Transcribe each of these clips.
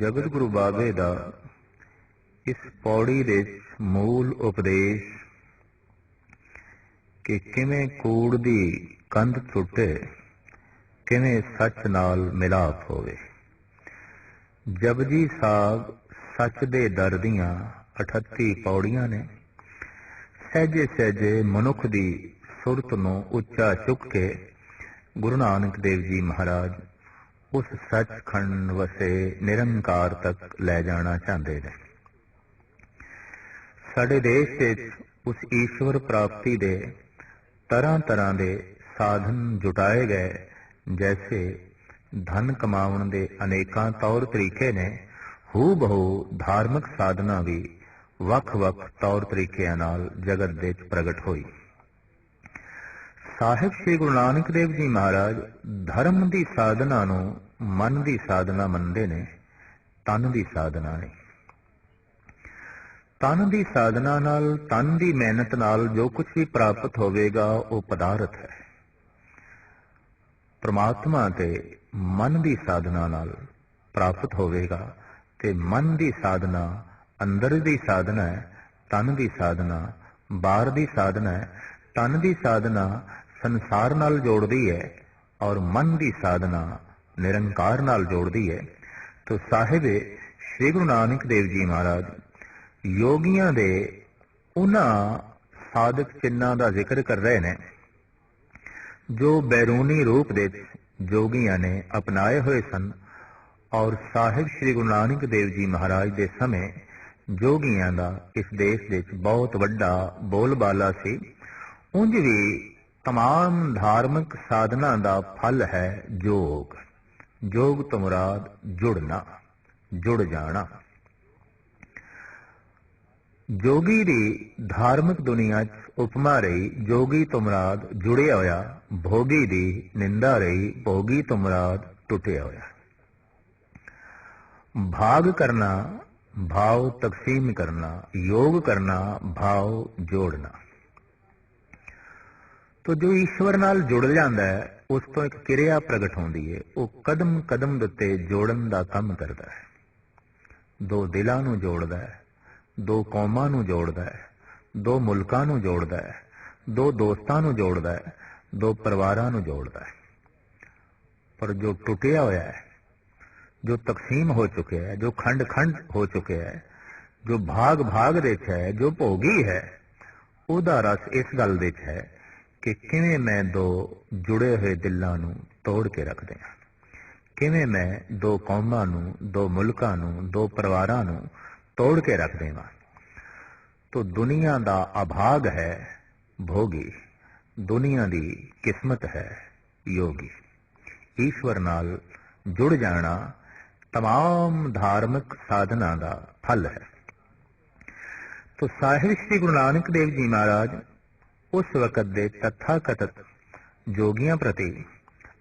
ਜਗਤ ਗੁਰੂ ਬਾਬੇ ਦਾ ਇਸ ਪੌੜੀ ਦੇ ਮੂਲ ਉਪਦੇਸ਼ ਕਿ ਕਿਵੇਂ ਕੂੜ ਦੀ ਕੰਧ ਟੁੱਟੇ, ਕਿਵੇਂ ਸੱਚ ਨਾਲ ਮਿਲਾਪ ਹੋਵੇ। ਜਪਜੀ ਸਾਹਿਬ ਸੱਚ ਦੇ ਦਰ ਦੀਆਂ 38 ਪੌੜੀਆਂ ਨੇ। ਸਹਿਜੇ ਸਹਿਜੇ ਮਨੁੱਖ ਦੀ ਸੁਰਤ ਨੂੰ ਉੱਚਾ ਚੁੱਕ ਕੇ ਗੁਰੂ ਨਾਨਕ ਦੇਵ ਜੀ ਮਹਾਰਾਜ ਉਸ ਸੱਚਖੰਡ ਵਸੇ ਨਿਰੰਕਾਰ ਤੱਕ ਲੈ ਜਾਣਾ ਚਾਹੁੰਦੇ ਨੇ। ਸਾਡੇ ਦੇਸ਼ ਵਿੱਚ ਉਸ ਈਸ਼ਵਰ ਪ੍ਰਾਪਤੀ ਦੇ ਤਰ੍ਹਾਂ ਤਰ੍ਹਾਂ ਦੇ ਸਾਧਨ ਜੁਟਾਏ ਗਏ, ਜੈਸੇ ਧਨ ਕਮਾਉਣ ਦੇ ਅਨੇਕਾਂ ਤੌਰ ਤਰੀਕੇ ਨੇ ਹੂ ਬਹੁ ਧਾਰਮਿਕ ਸਾਧਨਾ ਵੀ ਵੱਖ-ਵੱਖ ਤੌਰ ਤਰੀਕਿਆਂ ਨਾਲ ਜਗਤ ਦੇ ਵਿੱਚ ਪ੍ਰਗਟ ਹੋਈ। ਸਾਹਿਬ ਸ੍ਰੀ ਗੁਰੂ ਨਾਨਕ ਦੇਵ ਜੀ ਮਹਾਰਾਜ ਧਰਮ ਦੀ ਸਾਧਨਾ ਨੂੰ ਮਨ ਦੀ ਸਾਧਨਾ ਮੰਨਦੇ ਨੇ, ਤਨ ਦੀ ਸਾਧਨਾ ਨਹੀਂ ਤਨ ਦੀ ਸਾਧਨਾ ਨਾਲ, ਤਨ ਦੀ ਮਿਹਨਤ ਨਾਲ ਜੋ ਕੁਝ ਵੀ ਪ੍ਰਾਪਤ ਹੋਵੇਗਾ, ਉਹ ਪਦਾਰਥ ਹੈ। ਪ੍ਰਮਾਤਮਾ ਤੇ ਮਨ ਦੀ ਸਾਧਨਾ ਨਾਲ ਪ੍ਰਾਪਤ ਹੋਵੇਗਾ ਤੇ ਮਨ ਦੀ ਸਾਧਨਾ, ਅੰਦਰ ਦੀ ਸਾਧਨਾ ਹੈ, ਤਨ ਦੀ ਸਾਧਨਾ, ਬਾਹਰ ਦੀ ਸਾਧਨਾ ਹੈ, ਤਨ ਦੀ ਸਾਧਨਾ ਸੰਸਾਰ ਨਾਲ ਜੋੜਦੀ ਹੈ ਔਰ ਮਨ ਦੀ ਸਾਧਨਾ ਨਿਰੰਕਾਰ ਨਾਲ ਜੋੜਦੀ ਹੈ ਤੋ ਸਾਹਿਬ ਸ੍ਰੀ ਗੁਰੂ ਨਾਨਕ ਦੇਵ ਜੀ ਮਹਾਰਾਜ ਯੋਗੀਆਂ ਦੇ ਉਹਨਾਂ ਸਾਧਕ ਚਿੰਨਾਂ ਦਾ ਜ਼ਿਕਰ ਕਰ ਰਹੇ ਨੇ ਜੋ ਬੈਰੂਨੀ ਰੂਪ ਦੇ ਜੋਗੀਆਂ ਨੇ ਅਪਣਾਏ ਹੋਏ ਸਨ ਔਰ ਸਾਹਿਬ ਸ੍ਰੀ ਗੁਰੂ ਨਾਨਕ ਦੇਵ ਜੀ ਮਹਾਰਾਜ ਦੇ ਸਮੇਂ ਜੋਗੀਆਂ ਦਾ ਇਸ ਦੇਸ਼ ਵਿੱਚ ਬਹੁਤ ਵੱਡਾ ਬੋਲਬਾਲਾ ਸੀ ਉਂਝ ਵੀ तमाम ਧਾਰਮਿਕ ਸਾਧਨਾ ਦਾ ਫਲ ਹੈ ਜੋਗ ਜੋਗ ਤੋਂ ਮੁਰਾਦ ਜੁੜਨਾ, ਜੁੜ ਜਾਣਾ। ਜੋਗੀ ਦੀ ਧਾਰਮਿਕ ਦੁਨੀਆ 'ਚ ਉਪਮਾ ਰਹੀ, ਜੋਗੀ ਤੋਂ ਮੁਰਾਦ ਜੁੜਿਆ ਹੋਇਆ, ਭੋਗੀ ਦੀ ਨਿੰਦਾ ਰਹੀ, ਭੋਗੀ ਤੋਂ ਮੁਰਾਦ ਟੁੱਟਿਆ ਹੋਇਆ। ਭਾਗ ਕਰਨਾ, ਭਾਵ ਤਕਸੀਮ ਕਰਨਾ, ਯੋਗ ਕਰਨਾ, ਭਾਵ ਜੋੜਨਾ। ਤੋ ਜੋ ਈਸ਼ਵਰ ਨਾਲ ਜੁੜ ਜਾਂਦਾ ਹੈ ਉਸ ਤੋਂ ਇੱਕ ਕਿਰਿਆ ਪ੍ਰਗਟ ਹੁੰਦੀ ਹੈ ਉਹ ਕਦਮ ਕਦਮ ਦੇ ਉੱਤੇ ਜੋੜਨ ਦਾ ਕੰਮ ਕਰਦਾ ਹੈ। ਦੋ ਦਿਲਾਂ ਨੂੰ ਜੋੜਦਾ ਹੈ, ਦੋ ਕੌਮਾਂ ਨੂੰ ਜੋੜਦਾ ਹੈ, ਦੋ ਮੁਲਕਾਂ ਨੂੰ ਜੋੜਦਾ ਹੈ, ਦੋ ਦੋਸਤਾਂ ਨੂੰ ਜੋੜਦਾ ਹੈ, ਦੋ ਪਰਿਵਾਰਾਂ ਨੂੰ ਜੋੜਦਾ ਹੈ। ਪਰ ਜੋ ਟੁੱਟਿਆ ਹੋਇਆ ਹੈ, ਜੋ ਤਕਸੀਮ ਹੋ ਚੁੱਕਿਆ ਹੈ, ਜੋ ਖੰਡ ਖੰਡ ਹੋ ਚੁੱਕਿਆ ਹੈ, ਜੋ ਭਾਗ ਭਾਗ ਦੇ ਚ ਹੈ, ਜੋ ਭੋਗੀ ਹੈ, ਉਹਦਾ ਰਸ ਇਸ ਗੱਲ ਦੇ ਹੈ ਕਿ ਕਿਵੇਂ ਮੈਂ ਦੋ ਜੁੜੇ ਹੋਏ ਦਿਲਾਂ ਨੂੰ ਤੋੜ ਕੇ ਰੱਖ ਦਿਆਂ ਕਿਵੇਂ ਮੈਂ ਦੋ ਕੌਮਾਂ ਨੂੰ ਦੋ ਮੁਲਕਾਂ ਨੂੰ ਦੋ ਪਰਿਵਾਰਾਂ ਨੂੰ ਤੋੜ ਕੇ ਰੱਖ ਦੇਵਾਂ ਤੋ ਦੁਨੀਆ ਦਾ ਅਭਾਗ ਹੈ ਭੋਗੀ ਦੁਨੀਆ ਦੀ ਕਿਸਮਤ ਹੈ ਯੋਗੀ ਈਸ਼ਵਰ ਨਾਲ ਜੁੜ ਜਾਣਾ तमाम ਧਾਰਮਿਕ ਸਾਧਨਾ ਦਾ ਫਲ ਹੈ ਤੋ ਸਾਹਿਬ ਸ੍ਰੀ ਗੁਰੂ ਨਾਨਕ ਦੇਵ ਜੀ ਮਹਾਰਾਜ ਉਸ ਵਕਤ ਦੇ ਤਥਾ ਜੋਗੀਆਂ ਪ੍ਰਤੀ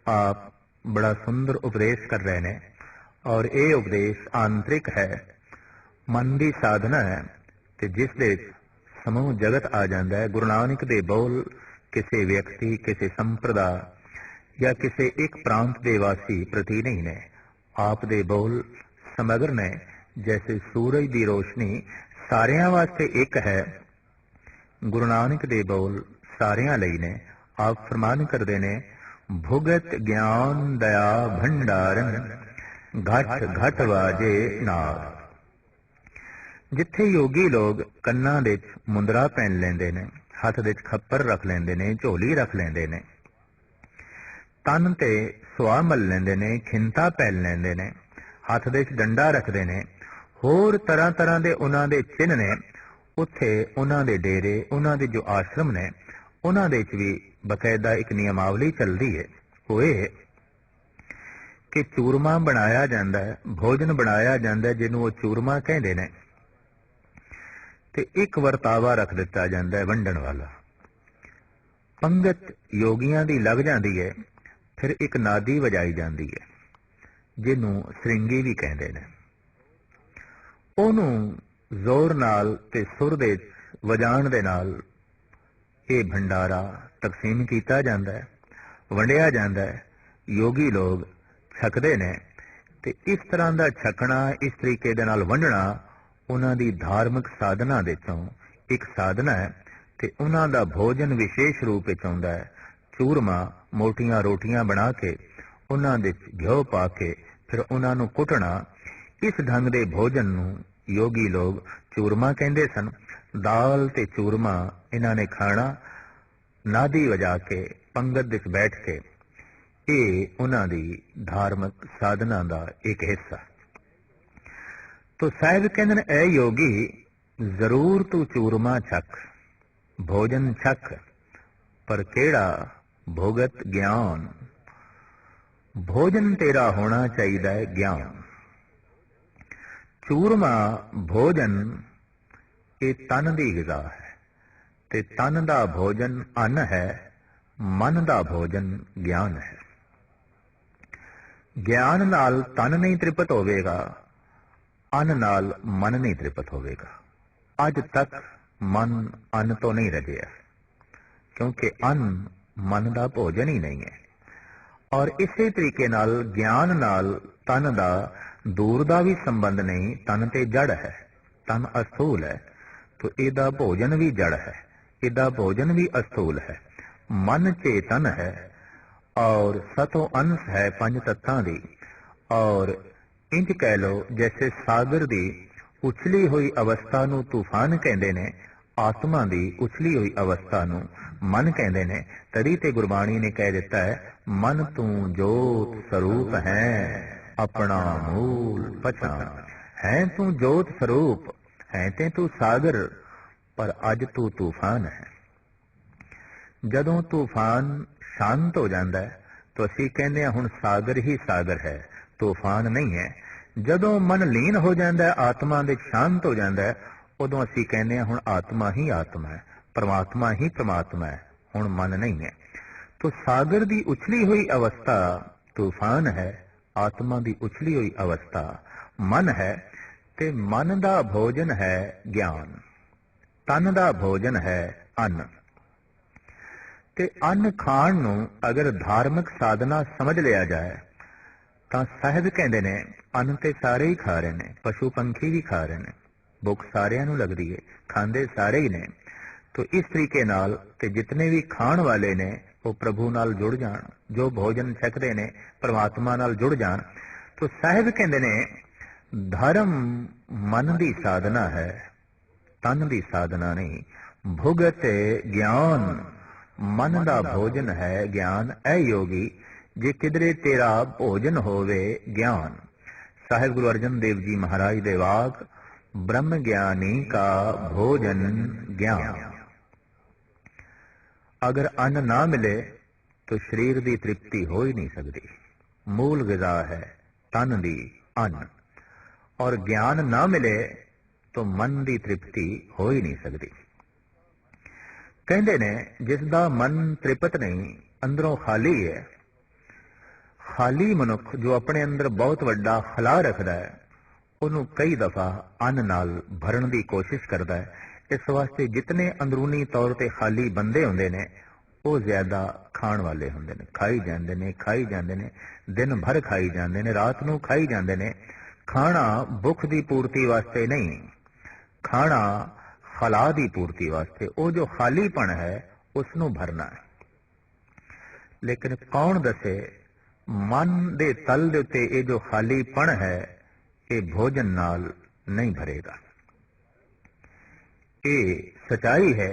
ਆਪ ਬੜਾ ਸੁੰਦਰ ਉਪਦੇਸ਼ ਕਰ ਰਹੇ ਨੇ ਔਰ ਇਹ ਉਪਦੇਸ਼ ਆਂਤਰਿਕ ਹੈ। ਮਨ ਦੀ ਸਾਧਨਾ ਹੈ ਤੇ ਜਿਸ ਦੇ ਸਮੂਹ ਜਗਤ ਆ ਜਾਂਦਾ ਹੈ, ਗੁਰੂ ਨਾਨਕ ਦੇ ਬੋਲ ਕਿਸੇ ਵਿਅਕਤੀ, ਕਿਸੇ ਸੰਪਰਦਾ ਜਾਂ ਕਿਸੇ ਇੱਕ ਪ੍ਰਾਂਤ ਦੇ ਵਾਸੀ ਪ੍ਰਤੀ ਨਹੀਂ ਨੇ। ਆਪ ਦੇ ਬੋਲ ਸਮਗਰ ਨੇ, ਜੈਸੇ ਸੂਰਜ ਦੀ ਰੋਸ਼ਨੀ ਸਾਰਿਆਂ ਵਾਸਤੇ ਇੱਕ ਹੈ ਗੁਰੂ ਨਾਨਕ ਦੇ ਬੋਲ ਸਾਰਿਆਂ ਲਈ ਨੇ। ਆਪ ਫਰਮਾਨ ਕਰਦੇ ਨੇ, ਭੁਗਤ ਗਿਆਨ ਦਇਆ ਭੰਡਾਰਨ, ਘਟ ਘਟ ਵਾਜੇ ਨਾਦ ਜਿੱਥੇ ਯੋਗੀ ਲੋਕ ਕੰਨਾਂ ਦੇ ਵਿੱਚ ਮੁੰਦਰਾ ਪਹਿਨ ਲੈਂਦੇ ਨੇ, ਹੱਥ ਦੇ ਵਿੱਚ ਖੱਪਰ ਰੱਖ ਲੈਂਦੇ ਨੇ, ਝੋਲੀ ਰੱਖ ਲੈਂਦੇ ਨੇ, ਤਨ ਤੇ ਸੁਆ ਮਲ ਲੈਂਦੇ ਨੇ, ਖਿੰਤਾ ਪਹਿਨ ਲੈਂਦੇ ਨੇ, ਹੱਥ ਦੇ ਵਿੱਚ ਡੰਡਾ ਰੱਖਦੇ ਨੇ, ਹੋਰ ਤਰ੍ਹਾਂ ਤਰ੍ਹਾਂ ਦੇ ਉਹਨਾਂ ਦੇ ਚਿੰਨ ਨੇ ਉੱਥੇ ਉਹਨਾਂ ਦੇ ਡੇਰੇ, ਉਹਨਾਂ ਦੇ ਜੋ ਆਸ਼ਰਮ ਨੇ, ਉਹਨਾਂ ਦੇ ਵਿੱਚ ਵੀ ਬਕਾਇਦਾ ਇੱਕ ਨਿਯਮਾਵਲੀ ਚੱਲਦੀ ਹੈ ਹੋਏ ਕਿ ਚੂਰਮਾ ਬਣਾਇਆ ਜਾਂਦਾ ਹੈ, ਭੋਜਨ ਬਣਾਇਆ ਜਾਂਦਾ ਹੈ, ਜਿਹਨੂੰ ਉਹ ਚੂਰਮਾ ਕਹਿੰਦੇ ਨੇ। ਤੇ ਇੱਕ ਵਰਤਾਵਾ ਰੱਖ ਦਿੱਤਾ ਜਾਂਦਾ ਹੈ ਵੰਡਣ ਵਾਲਾ। ਪੰਗਤ ਯੋਗੀਆਂ ਦੀ ਲੱਗ ਜਾਂਦੀ ਹੈ ਫਿਰ ਇੱਕ ਨਾਦੀ ਵਜਾਈ ਜਾਂਦੀ ਹੈ ਜਿਹਨੂੰ ਸ੍ਰਿੰਗੀ ਵੀ ਕਹਿੰਦੇ ਨੇ। ਉਹਨੂੰ ਜ਼ੋਰ ਨਾਲ ਤੇ ਸੁਰ ਦੇ ਵਜਾਣ ਦੇ ਨਾਲ ਇਹ ਭੰਡਾਰਾ ਤਕਸੀਮ ਕੀਤਾ ਜਾਂਦਾ ਹੈ, ਵੰਡਿਆ ਜਾਂਦਾ ਹੈ। ਯੋਗੀ ਲੋਕ ਛਕਦੇ ਨੇ ਤੇ ਇਸ ਤਰ੍ਹਾਂ ਦਾ ਛਕਣਾ, ਇਸ ਤਰੀਕੇ ਦੇ ਨਾਲ ਵੰਡਣਾ ਉਹਨਾਂ ਦੀ ਧਾਰਮਿਕ ਸਾਧਨਾ ਦੇ ਚੋਂ ਇੱਕ ਸਾਧਨਾ ਹੈ ਤੇ ਉਹਨਾਂ ਦਾ ਭੋਜਨ ਵਿਸ਼ੇਸ਼ ਰੂਪ ਵਿੱਚ ਆਉਂਦਾ ਹੈ। ਚੂਰਮਾ ਮੋਟੀਆਂ ਰੋਟੀਆਂ ਬਣਾ ਕੇ ਉਹਨਾਂ ਦੇ ਘਿਓ ਪਾ ਕੇ ਫਿਰ ਉਹਨਾਂ ਨੂੰ ਕੁੱਟਣਾ, ਇਸ ਢੰਗ ਦੇ ਭੋਜਨ ਨੂੰ ਯੋਗੀ ਲੋਕ ਚੂਰਮਾ ਕਹਿੰਦੇ ਸਨ। ਦਾਲ ਤੇ ਚੂਰਮਾ ਇਹਨਾਂ ਨੇ ਖਾਣਾ ਨਾਦੀ ਵਜਾ ਕੇ ਪੰਗਤ ਵਿੱਚ ਬੈਠ ਕੇ। ਇਹ ਉਹਨਾਂ ਦੀ ਧਾਰਮਿਕ ਸਾਧਨਾ ਦਾ ਇੱਕ ਹਿੱਸਾ। ਤੋ ਸਾਹਿਬ ਕਹਿੰਦੇ ਨੇ, ਐ ਯੋਗੀ, ਜ਼ਰੂਰ ਤੂੰ ਚੂਰਮਾ ਛਕ, ਭੋਜਨ ਛਕ, ਪਰ ਕਿਹੜਾ ਭੋਗਤ ਗਿਆਨ? ਭੋਜਨ ਤੇਰਾ ਹੋਣਾ ਚਾਹੀਦਾ ਹੈ ਗਿਆਨ। ਚੂਰਮਾ ਭੋਜਨ, ਇਹ ਤਨ ਦੀ ਗਿਜ਼ਾ ਹੈ। ਤੇ ਤਨ ਦਾ ਭੋਜਨ ਅੰਨ ਹੈ, ਮਨ ਦਾ ਭੋਜਨ ਗਿਆਨ ਹੈ। ਗਿਆਨ ਨਾਲ ਤਨ ਨਹੀਂ ਤ੍ਰਿਪਤ ਹੋਵੇਗਾ, ਅੰਨ ਨਾਲ ਮਨ ਨਹੀਂ ਤ੍ਰਿਪਤ ਹੋਵੇਗਾ। ਅੱਜ ਤੱਕ ਮਨ ਅੰਨ ਤੋਂ ਨਹੀਂ ਰਜਿਆ, ਕਿਉਂਕਿ ਅੰਨ ਮਨ ਦਾ ਭੋਜਨ ਹੀ ਨਹੀਂ ਹੈ। ਔਰ ਇਸੇ ਤਰੀਕੇ ਨਾਲ ਗਿਆਨ ਨਾਲ ਤਨ ਦਾ ਦੂਰ ਦਾ ਵੀ ਸੰਬੰਧ ਨਹੀਂ, ਤਨ ਤੇ ਜੜ ਹੈ। ਤਨ ਅਸਥੂਲ ਹੈ, ਤੋ ਇਹਦਾ ਭੋਜਨ ਵੀ ਜੜ ਹੈ। ਇਹਦਾ ਭੋਜਨ ਵੀ ਅਸਥੂਲ ਹੈ। ਮਨ ਚੇਤਨ ਹੈ, ਔਰ ਸਤੋ ਅੰਸ਼ ਹੈ ਪੰਜ ਤੱਤਾਂ ਦੀ। ਔਰ ਇੰਜ ਕਹਿ ਲੋ ਜੈਸੇ ਸਾਗਰ ਦੀ ਉਛਲੀ ਹੋਈ ਅਵਸਥਾ ਨੂੰ ਤੂਫਾਨ ਕਹਿੰਦੇ ਨੇ, ਆਤਮਾ ਦੀ ਉਛਲੀ ਹੋਈ ਅਵਸਥਾ ਨੂੰ ਮਨ ਕਹਿੰਦੇ ਨੇ। ਤਦੀ ਤੇ ਗੁਰਬਾਣੀ ਨੇ ਕਹਿ ਦਿੱਤਾ ਹੈ, ਮਨ ਤੂੰ ਜੋਤ ਸਰੂਪ ਹੈ। ਆਪਣਾ ਮੂਲ ਪਛਾਣ ਹੈ ਤੂੰ ਜੋਤ ਸਰੂਪ, ਹੈ ਤੇ ਤੂੰ ਸਾਗਰ, ਪਰ ਅੱਜ ਤੂੰ ਤੂਫਾਨ ਹੈ। ਜਦੋਂ ਤੂਫਾਨ ਸ਼ਾਂਤ ਹੋ ਜਾਂਦਾ ਹੈ, ਤਾਂ ਅਸੀਂ ਕਹਿੰਦੇ ਹਾਂ ਹੁਣ ਸਾਗਰ ਹੀ ਸਾਗਰ ਹੈ, ਤੂਫਾਨ ਨਹੀਂ ਹੈ। ਜਦੋਂ ਮਨ ਲੀਨ ਹੋ ਜਾਂਦਾ ਹੈ, ਆਤਮਾ ਦੇ ਸ਼ਾਂਤ ਹੋ ਜਾਂਦਾ ਹੈ, ਉਦੋਂ ਅਸੀਂ ਕਹਿੰਦੇ ਹਾਂ ਹੁਣ ਆਤਮਾ ਹੀ ਆਤਮਾ ਹੈ, ਪਰਮਾਤਮਾ ਹੀ ਪਰਮਾਤਮਾ ਹੈ, ਹੁਣ ਮਨ ਨਹੀਂ ਹੈ। ਤੋ ਸਾਗਰ ਦੀ ਉਛਲੀ ਹੋਈ ਅਵਸਥਾ ਤੂਫਾਨ ਹੈ ਆਤਮਾ ਦੀ ਉਛਲੀ ਹੋਈ ਅਵਸਥਾ। ਮਨ ਹੈ ਤੇ ਮਨ ਦਾ ਭੋਜਨ ਹੈ ਗਿਆਨ। ਤਨ ਦਾ ਭੋਜਨ ਹੈ ਅੰਨ। ਤੇ ਅੰਨ ਖਾਣ ਨੂੰ ਅਗਰ ਧਾਰਮਿਕ ਸਾਧਨਾ ਸਮਝ ਲਿਆ ਜਾਏ, ਤਾਂ ਸਾਹਿਬ ਕਹਿੰਦੇ ਨੇ, ਅੰਨ ਤੇ ਸਾਰੇ ਹੀ ਖਾ ਰਹੇ ਨੇ, ਪਸ਼ੂ ਪੰਖੀ ਵੀ ਖਾ ਰਹੇ ਨੇ। ਭੁੱਖ ਸਾਰਿਆਂ ਨੂੰ ਲੱਗਦੀ ਹੈ ਖਾਂਦੇ ਸਾਰੇ ਹੀ ਨੇ। ਤੋ ਇਸ ਤਰੀਕੇ ਨਾਲ ਤੇ ਜਿਤਨੇ ਵੀ ਖਾਣ ਵਾਲੇ ਨੇ ਉਹ ਪ੍ਰਭੂ ਨਾਲ ਜੁੜ ਜਾਣ, ਜੋ ਭੋਜਨ ਛਕਦੇ ਨੇ, ਪ੍ਰਮਾਤਮਾ ਨਾਲ ਜੁੜ ਜਾਣ। ਤੋ ਸਾਹਿਬ ਕਹਿੰਦੇ ਨੇ, ਧਰਮ ਮਨ ਦੀ ਸਾਧਨਾ ਹੈ, ਤਨ ਦੀ ਸਾਧਨਾ ਨਹੀਂ। ਭੁਗਤ ਗਿਆਨ, ਮਨ ਦਾ ਭੋਜਨ ਹੈ ਗਿਆਨ। ਐ ਯੋਗੀ, ਜੇ ਕਿਦਰੇ ਤੇਰਾ ਭੋਜਨ ਹੋਵੇ ਗਿਆਨ। ਸਾਹਿਬ ਗੁਰੂ ਅਰਜਨ ਦੇਵ ਜੀ ਮਹਾਰਾਜ ਦੇ ਵਾਕ, ਬ੍ਰਹਮ ਗਿਆਨੀ ਕਾ ਭੋਜਨ ਗਿਆਨ। ਅਗਰ ਅੰਨ ਨਾ ਮਿਲੇ, ਤਾਂ ਸਰੀਰ ਦੀ ਤ੍ਰਿਪਤੀ ਹੋ ਹੀ ਨਹੀਂ ਸਕਦੀ। ਮੂਲ ਗਿਜ਼ਾ ਹੈ ਤਨ ਦੀ ਅੰਨ। ਔਰ ਗਿਆਨ ਨਾ ਮਿਲੇ, ਤਾਂ ਮਨ ਦੀ ਤ੍ਰਿਪਤੀ ਹੋ ਹੀ ਨਹੀਂ ਸਕਦੀ। ਕਹਿੰਦੇ ਨੇ, ਜਿਸ ਦਾ ਮਨ ਤ੍ਰਿਪਤ ਨਹੀਂ, ਅੰਦਰੋਂ ਖਾਲੀ ਹੈ। ਖਾਲੀ ਮਨੁੱਖ ਜੋ ਆਪਣੇ ਅੰਦਰ ਬਹੁਤ ਵੱਡਾ ਖਲਾ ਰੱਖਦਾ ਹੈ, ਉਹਨੂੰ ਕਈ ਦਫਾ ਅੰਨ ਨਾਲ ਭਰਨ ਦੀ ਕੋਸ਼ਿਸ਼ ਕਰਦਾ ਹੈ। ਇਸ ਵਾਸਤੇ ਜਿਤਨੇ ਅੰਦਰੂਨੀ ਤੌਰ ਤੇ ਖਾਲੀ ਬੰਦੇ ਹੁੰਦੇ ਨੇ, ਉਹ ਜ਼ਿਆਦਾ ਖਾਣ ਵਾਲੇ ਹੁੰਦੇ ਨੇ। ਖਾਈ ਜਾਂਦੇ ਨੇ, ਖਾਈ ਜਾਂਦੇ ਨੇ, ਦਿਨ ਭਰ ਖਾਈ ਜਾਂਦੇ ਨੇ, ਰਾਤ ਨੂੰ ਖਾਈ ਜਾਂਦੇ ਨੇ। ਖਾਣਾ ਭੁੱਖ ਦੀ ਪੂਰਤੀ ਵਾਸਤੇ ਨਹੀਂ, ਖਾਣਾ ਖਲਾ ਦੀ ਪੂਰਤੀ ਵਾਸਤੇ। ਉਹ ਜੋ ਖਾਲੀਪਣ ਹੈ ਉਸ ਨੂੰ ਭਰਨਾ ਹੈ। ਲੇਕਿਨ ਕੌਣ ਦੱਸੇ, ਮਨ ਦੇ ਤਲ ਦੇ ਉੱਤੇ ਇਹ ਜੋ ਖਾਲੀਪਣ ਹੈ, ਇਹ ਭੋਜਨ ਨਾਲ ਨਹੀਂ ਭਰੇਗਾ। ਇਹ ਸਚਾਈ ਹੈ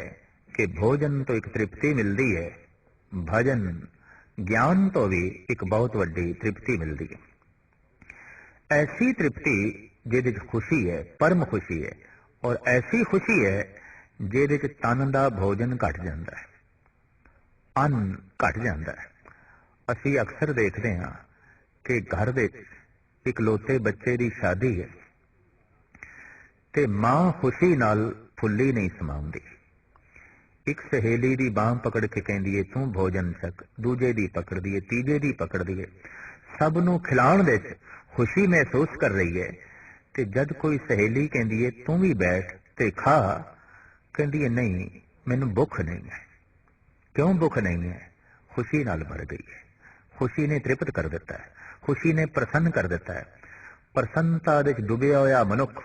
ਕਿ ਭੋਜਨ ਤੋਂ ਇੱਕ ਤ੍ਰਿਪਤੀ ਮਿਲਦੀ ਹੈ ਭਜਨ ਗਿਆਨ ਤੋਂ ਵੀ ਇੱਕ ਬਹੁਤ ਵੱਡੀ ਤ੍ਰਿਪਤੀ ਮਿਲਦੀ ਹੈ ਐਸੀ ਤ੍ਰਿਪਤੀ ਜਿਹਦੇ ਵਿੱਚ ਖੁਸ਼ੀ ਹੈ ਪਰਮ ਖੁਸ਼ੀ ਹੈ ਔਰ ਐਸੀ ਖੁਸ਼ੀ ਹੈ ਜਿਹਦੇ ਵਿੱਚ ਤਨ ਦਾ ਭੋਜਨ ਘਟ ਜਾਂਦਾ ਹੈ ਅੰਨ ਘਟ ਜਾਂਦਾ ਹੈ ਅਸੀਂ ਅਕਸਰ ਦੇਖਦੇ ਹਾਂ ਕਿ ਘਰ ਦੇ ਇਕਲੌਤੇ ਬੱਚੇ ਦੀ ਸ਼ਾਦੀ ਹੈ ਤੇ ਮਾਂ ਖੁਸ਼ੀ ਨਾਲ ਫੁੱਲੀ ਨਹੀਂ ਸਮਾਉਂਦੀ। ਇੱਕ ਸਹੇਲੀ ਦੀ ਬਾਹ ਪਕੜ ਕੇ ਕਹਿੰਦੀ ਏ, ਤੂੰ ਭੋਜਨ ਛਕ, ਦੂਜੇ ਦੀ ਪਕੜਦੀ ਏ, ਤੀਜੇ ਦੀ ਪਕੜਦੀ ਏ। ਸਭ ਨੂੰ ਖਿਲਾਉਣ ਦੇ ਵਿੱਚ ਖੁਸ਼ੀ ਮਹਿਸੂਸ ਕਰ ਰਹੀ ਹੈ ਤੇ ਜਦ ਕੋਈ ਸਹੇਲੀ ਕਹਿੰਦੀ ਏ, ਤੂੰ ਵੀ ਬੈਠ ਤੇ ਖਾ, ਕਹਿੰਦੀ ਏ, ਨਹੀਂ, ਮੈਨੂੰ ਭੁੱਖ ਨਹੀਂ ਹੈ। ਕਿਉਂ ਭੁੱਖ ਨਹੀਂ ਹੈ? ਖੁਸ਼ੀ ਨਾਲ ਭਰ ਗਈ ਹੈ। ਖੁਸ਼ੀ ਨੇ ਤ੍ਰਿਪਤ ਕਰ ਦਿੱਤਾ ਹੈ। ਖੁਸ਼ੀ ਨੇ ਪ੍ਰਸੰਨ ਕਰ ਦਿੱਤਾ ਹੈ। ਪ੍ਰਸੰਨਤਾ ਦੇ ਵਿੱਚ ਡੁੱਬਿਆ ਹੋਇਆ ਮਨੁੱਖ,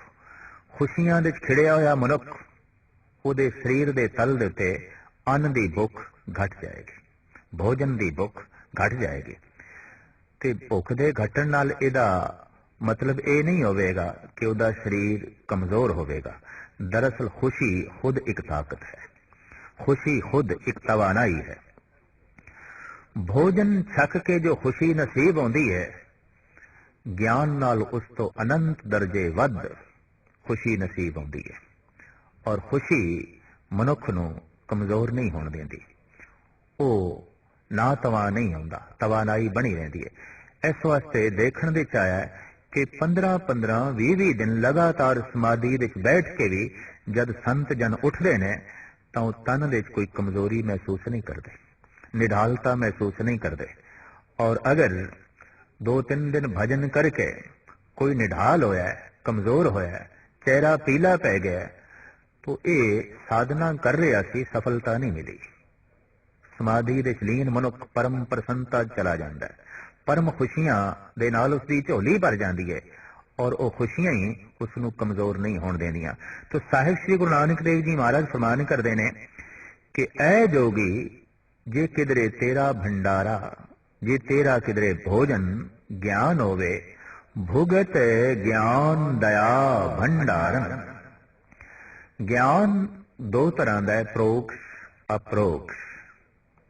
ਖੁਸ਼ੀਆਂ ਦੇ ਵਿੱਚ ਖਿੜਿਆ ਹੋਇਆ ਮਨੁੱਖ ਉਹਦੇ ਸਰੀਰ ਦੇ ਤਲ ਦੇ ਉੱਤੇ ਅੰਨ ਦੀ ਭੁੱਖ ਘਟ ਜਾਏਗੀ, ਭੋਜਨ ਦੀ ਭੁੱਖ ਘਟ ਜਾਏਗੀ। ਤੇ ਭੁੱਖ ਦੇ ਘਟਣ ਨਾਲ ਇਹਦਾ ਮਤਲਬ ਇਹ ਨਹੀਂ ਹੋਵੇਗਾ ਕਿ ਉਹਦਾ ਸਰੀਰ ਕਮਜ਼ੋਰ ਹੋਵੇਗਾ। ਦਰਅਸਲ ਖੁਸ਼ੀ ਖੁਦ ਇੱਕ ਤਾਕਤ ਹੈ। ਖੁਸ਼ੀ ਖੁਦ ਇੱਕ ਤਵਾਨਾਈ ਹੈ। ਭੋਜਨ ਛਕ ਕੇ ਜੋ ਖੁਸ਼ੀ ਨਸੀਬ ਹੁੰਦੀ ਹੈ, ਗਿਆਨ ਨਾਲ ਉਸ ਤੋਂ ਅਨੰਤ ਦਰਜੇ ਵੱਧ ਖੁਸ਼ੀ ਨਸੀਬ ਹੁੰਦੀ ਹੈ। ਔਰ ਖੁਸ਼ੀ ਮਨੁੱਖ ਨੂੰ ਕਮਜ਼ੋਰ ਨਹੀਂ ਹੋਣ ਦਿੰਦੀ। ਉਹ ਨਾ ਤਵਾ ਨਹੀਂ ਹੁੰਦਾ ਤਵਾਨਾਈ ਬਣੀ ਰਹਿੰਦੀ ਹੈ। ਇਸ ਵਾਸਤੇ ਦੇਖਣ ਦੇ ਆਇਆ ਕਿ 15 15 20 20 ਦਿਨ ਲਗਾਤਾਰ ਸਮਾਧੀ ਵਿੱਚ ਬੈਠ ਕੇ ਵੀ ਜਦ ਸੰਤ ਜਨ ਉੱਠਦੇ ਨੇ ਤਾਂ ਉਹ ਤਨ ਵਿੱਚ ਕੋਈ ਕਮਜ਼ੋਰੀ ਮਹਿਸੂਸ ਨਹੀਂ ਕਰਦੇ ਨਿਢਾਲਤਾ ਮਹਿਸੂਸ ਨਹੀਂ ਕਰਦੇ। ਔਰ ਅਗਰ ਦੋ ਤਿੰਨ ਦਿਨ ਭਜਨ ਕਰਕੇ ਕੋਈ ਨਿਢਾਲ ਹੋਇਆ ਕਮਜ਼ੋਰ ਹੋਇਆ ਹੈ, ਚਿਹਰਾ ਪੀਲਾ ਪੈ ਗਿਆ ਤੋ ਇਹ ਸਾਧਨਾ ਕਰ ਰਿਹਾ ਸੀ, ਸਫਲਤਾ ਨਹੀਂ ਮਿਲੀ। ਸਮਾਧੀ ਦੇ ਲੀਨ ਮਨੁੱਖ ਪਰਮ ਪ੍ਰਸੰਨਤਾ ਚਲਾ ਜਾਂਦਾ ਹੈ। ਪਰਮ ਖੁਸ਼ੀਆਂ ਦੇ ਨਾਲ ਉਸ ਦੀ ਝੋਲੀ ਭਰ ਜਾਂਦੀ ਹੈ ਔਰ ਉਹ ਖੁਸ਼ੀਆਂ ਹੀ ਉਸ ਨੂੰ ਕਮਜ਼ੋਰ ਨਹੀਂ ਹੋਣ ਦੇਣੀਆਂ ਤੋ ਸਾਹਿਬ ਸ੍ਰੀ ਗੁਰੂ ਨਾਨਕ ਦੇਵ ਜੀ ਮਹਾਰਾਜ ਫਰਮਾਨ ਕਰਦੇ ਨੇ ਕਿ ਐ ਜੋਗੀ, ਜੇ ਕਿਦਰੇ ਤੇਰਾ ਭੰਡਾਰਾ, ਜੇ ਤੇਰਾ ਕਿਦਰੇ ਭੋਜਨ ਗਿਆਨ ਹੋਵੇ, ਭੁਗਤ ਗਿਆਨ ਦਇਆ ਭੰਡਾਰਨ। ਗਿਆਨ ਦੋ ਤਰ੍ਹਾਂ ਦਾ ਹੈ, ਪ੍ਰੋਕਸ਼, ਅਪਰੋਕਸ਼।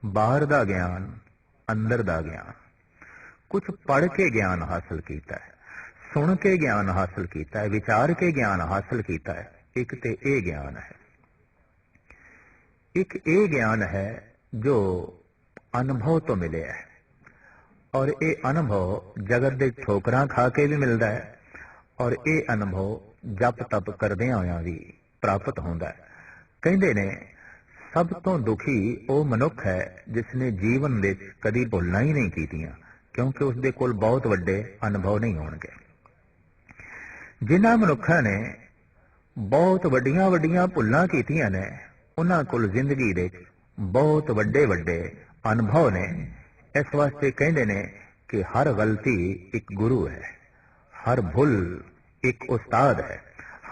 ਬਾਹਰ ਦਾ ਗਿਆਨ, ਅੰਦਰ ਦਾ ਗਿਆਨ। ਕੁਝ ਪੜ ਕੇ ਗਿਆਨ ਹਾਸਲ ਕੀਤਾ ਹੈ, ਸੁਣ ਕੇ ਗਿਆਨ ਹਾਸਲ ਕੀਤਾ ਹੈ, ਵਿਚਾਰ ਕੇ ਗਿਆਨ ਹਾਸਲ ਕੀਤਾ ਹੈ, ਇੱਕ ਤੇ ਇਹ ਗਿਆਨ ਹੈ। ਇੱਕ ਇਹ ਗਿਆਨ ਹੈ ਜੋ ਅਨੁਭਵ ਤੋਂ ਮਿਲਿਆ ਹੈ, ਔਰ ਇਹ ਅਨੁਭਵ ਜਗਤ ਦੇ ਠੋਕਰਾਂ ਖਾ ਕੇ ਵੀ ਮਿਲਦਾ ਹੈ, ਔਰ ਇਹ ਅਨੁਭਵ ਜਪ ਤਪ ਕਰਦਿਆਂ ਹੋਇਆਂ ਵੀ ਪ੍ਰਾਪਤ ਹੁੰਦਾ ਹੈ। ਕਹਿੰਦੇ ਨੇ, ਸਭ ਤੋਂ ਦੁਖੀ ਉਹ ਮਨੁੱਖ ਹੈ ਜਿਸ ਨੇ ਜੀਵਨ ਵਿੱਚ ਕਦੀ ਭੁੱਲਾਂ ਹੀ ਨਹੀਂ ਕੀਤੀਆਂ, ਕਿਉਂਕਿ ਉਸ ਦੇ ਕੋਲ ਬਹੁਤ ਵੱਡੇ ਅਨੁਭਵ ਨਹੀਂ ਹੋਣਗੇ। ਜਿਨ੍ਹਾਂ ਮਨੁੱਖਾਂ ਨੇ ਬਹੁਤ ਵੱਡੀਆਂ ਵੱਡੀਆਂ ਭੁੱਲਾਂ ਕੀਤੀਆਂ ਨੇ, ਉਹਨਾਂ ਕੋਲ ਜ਼ਿੰਦਗੀ ਦੇ ਵਿੱਚ ਬਹੁਤ ਵੱਡੇ ਵੱਡੇ ਅਨੁਭਵ ਨੇ। ਇਸ ਵਾਸਤੇ ਕਹਿੰਦੇ ਨੇ ਕਿ ਹਰ ਗਲਤੀ ਇੱਕ ਗੁਰੂ ਹੈ, ਹਰ ਭੁੱਲ ਇੱਕ ਉਸਤਾਦ ਹੈ।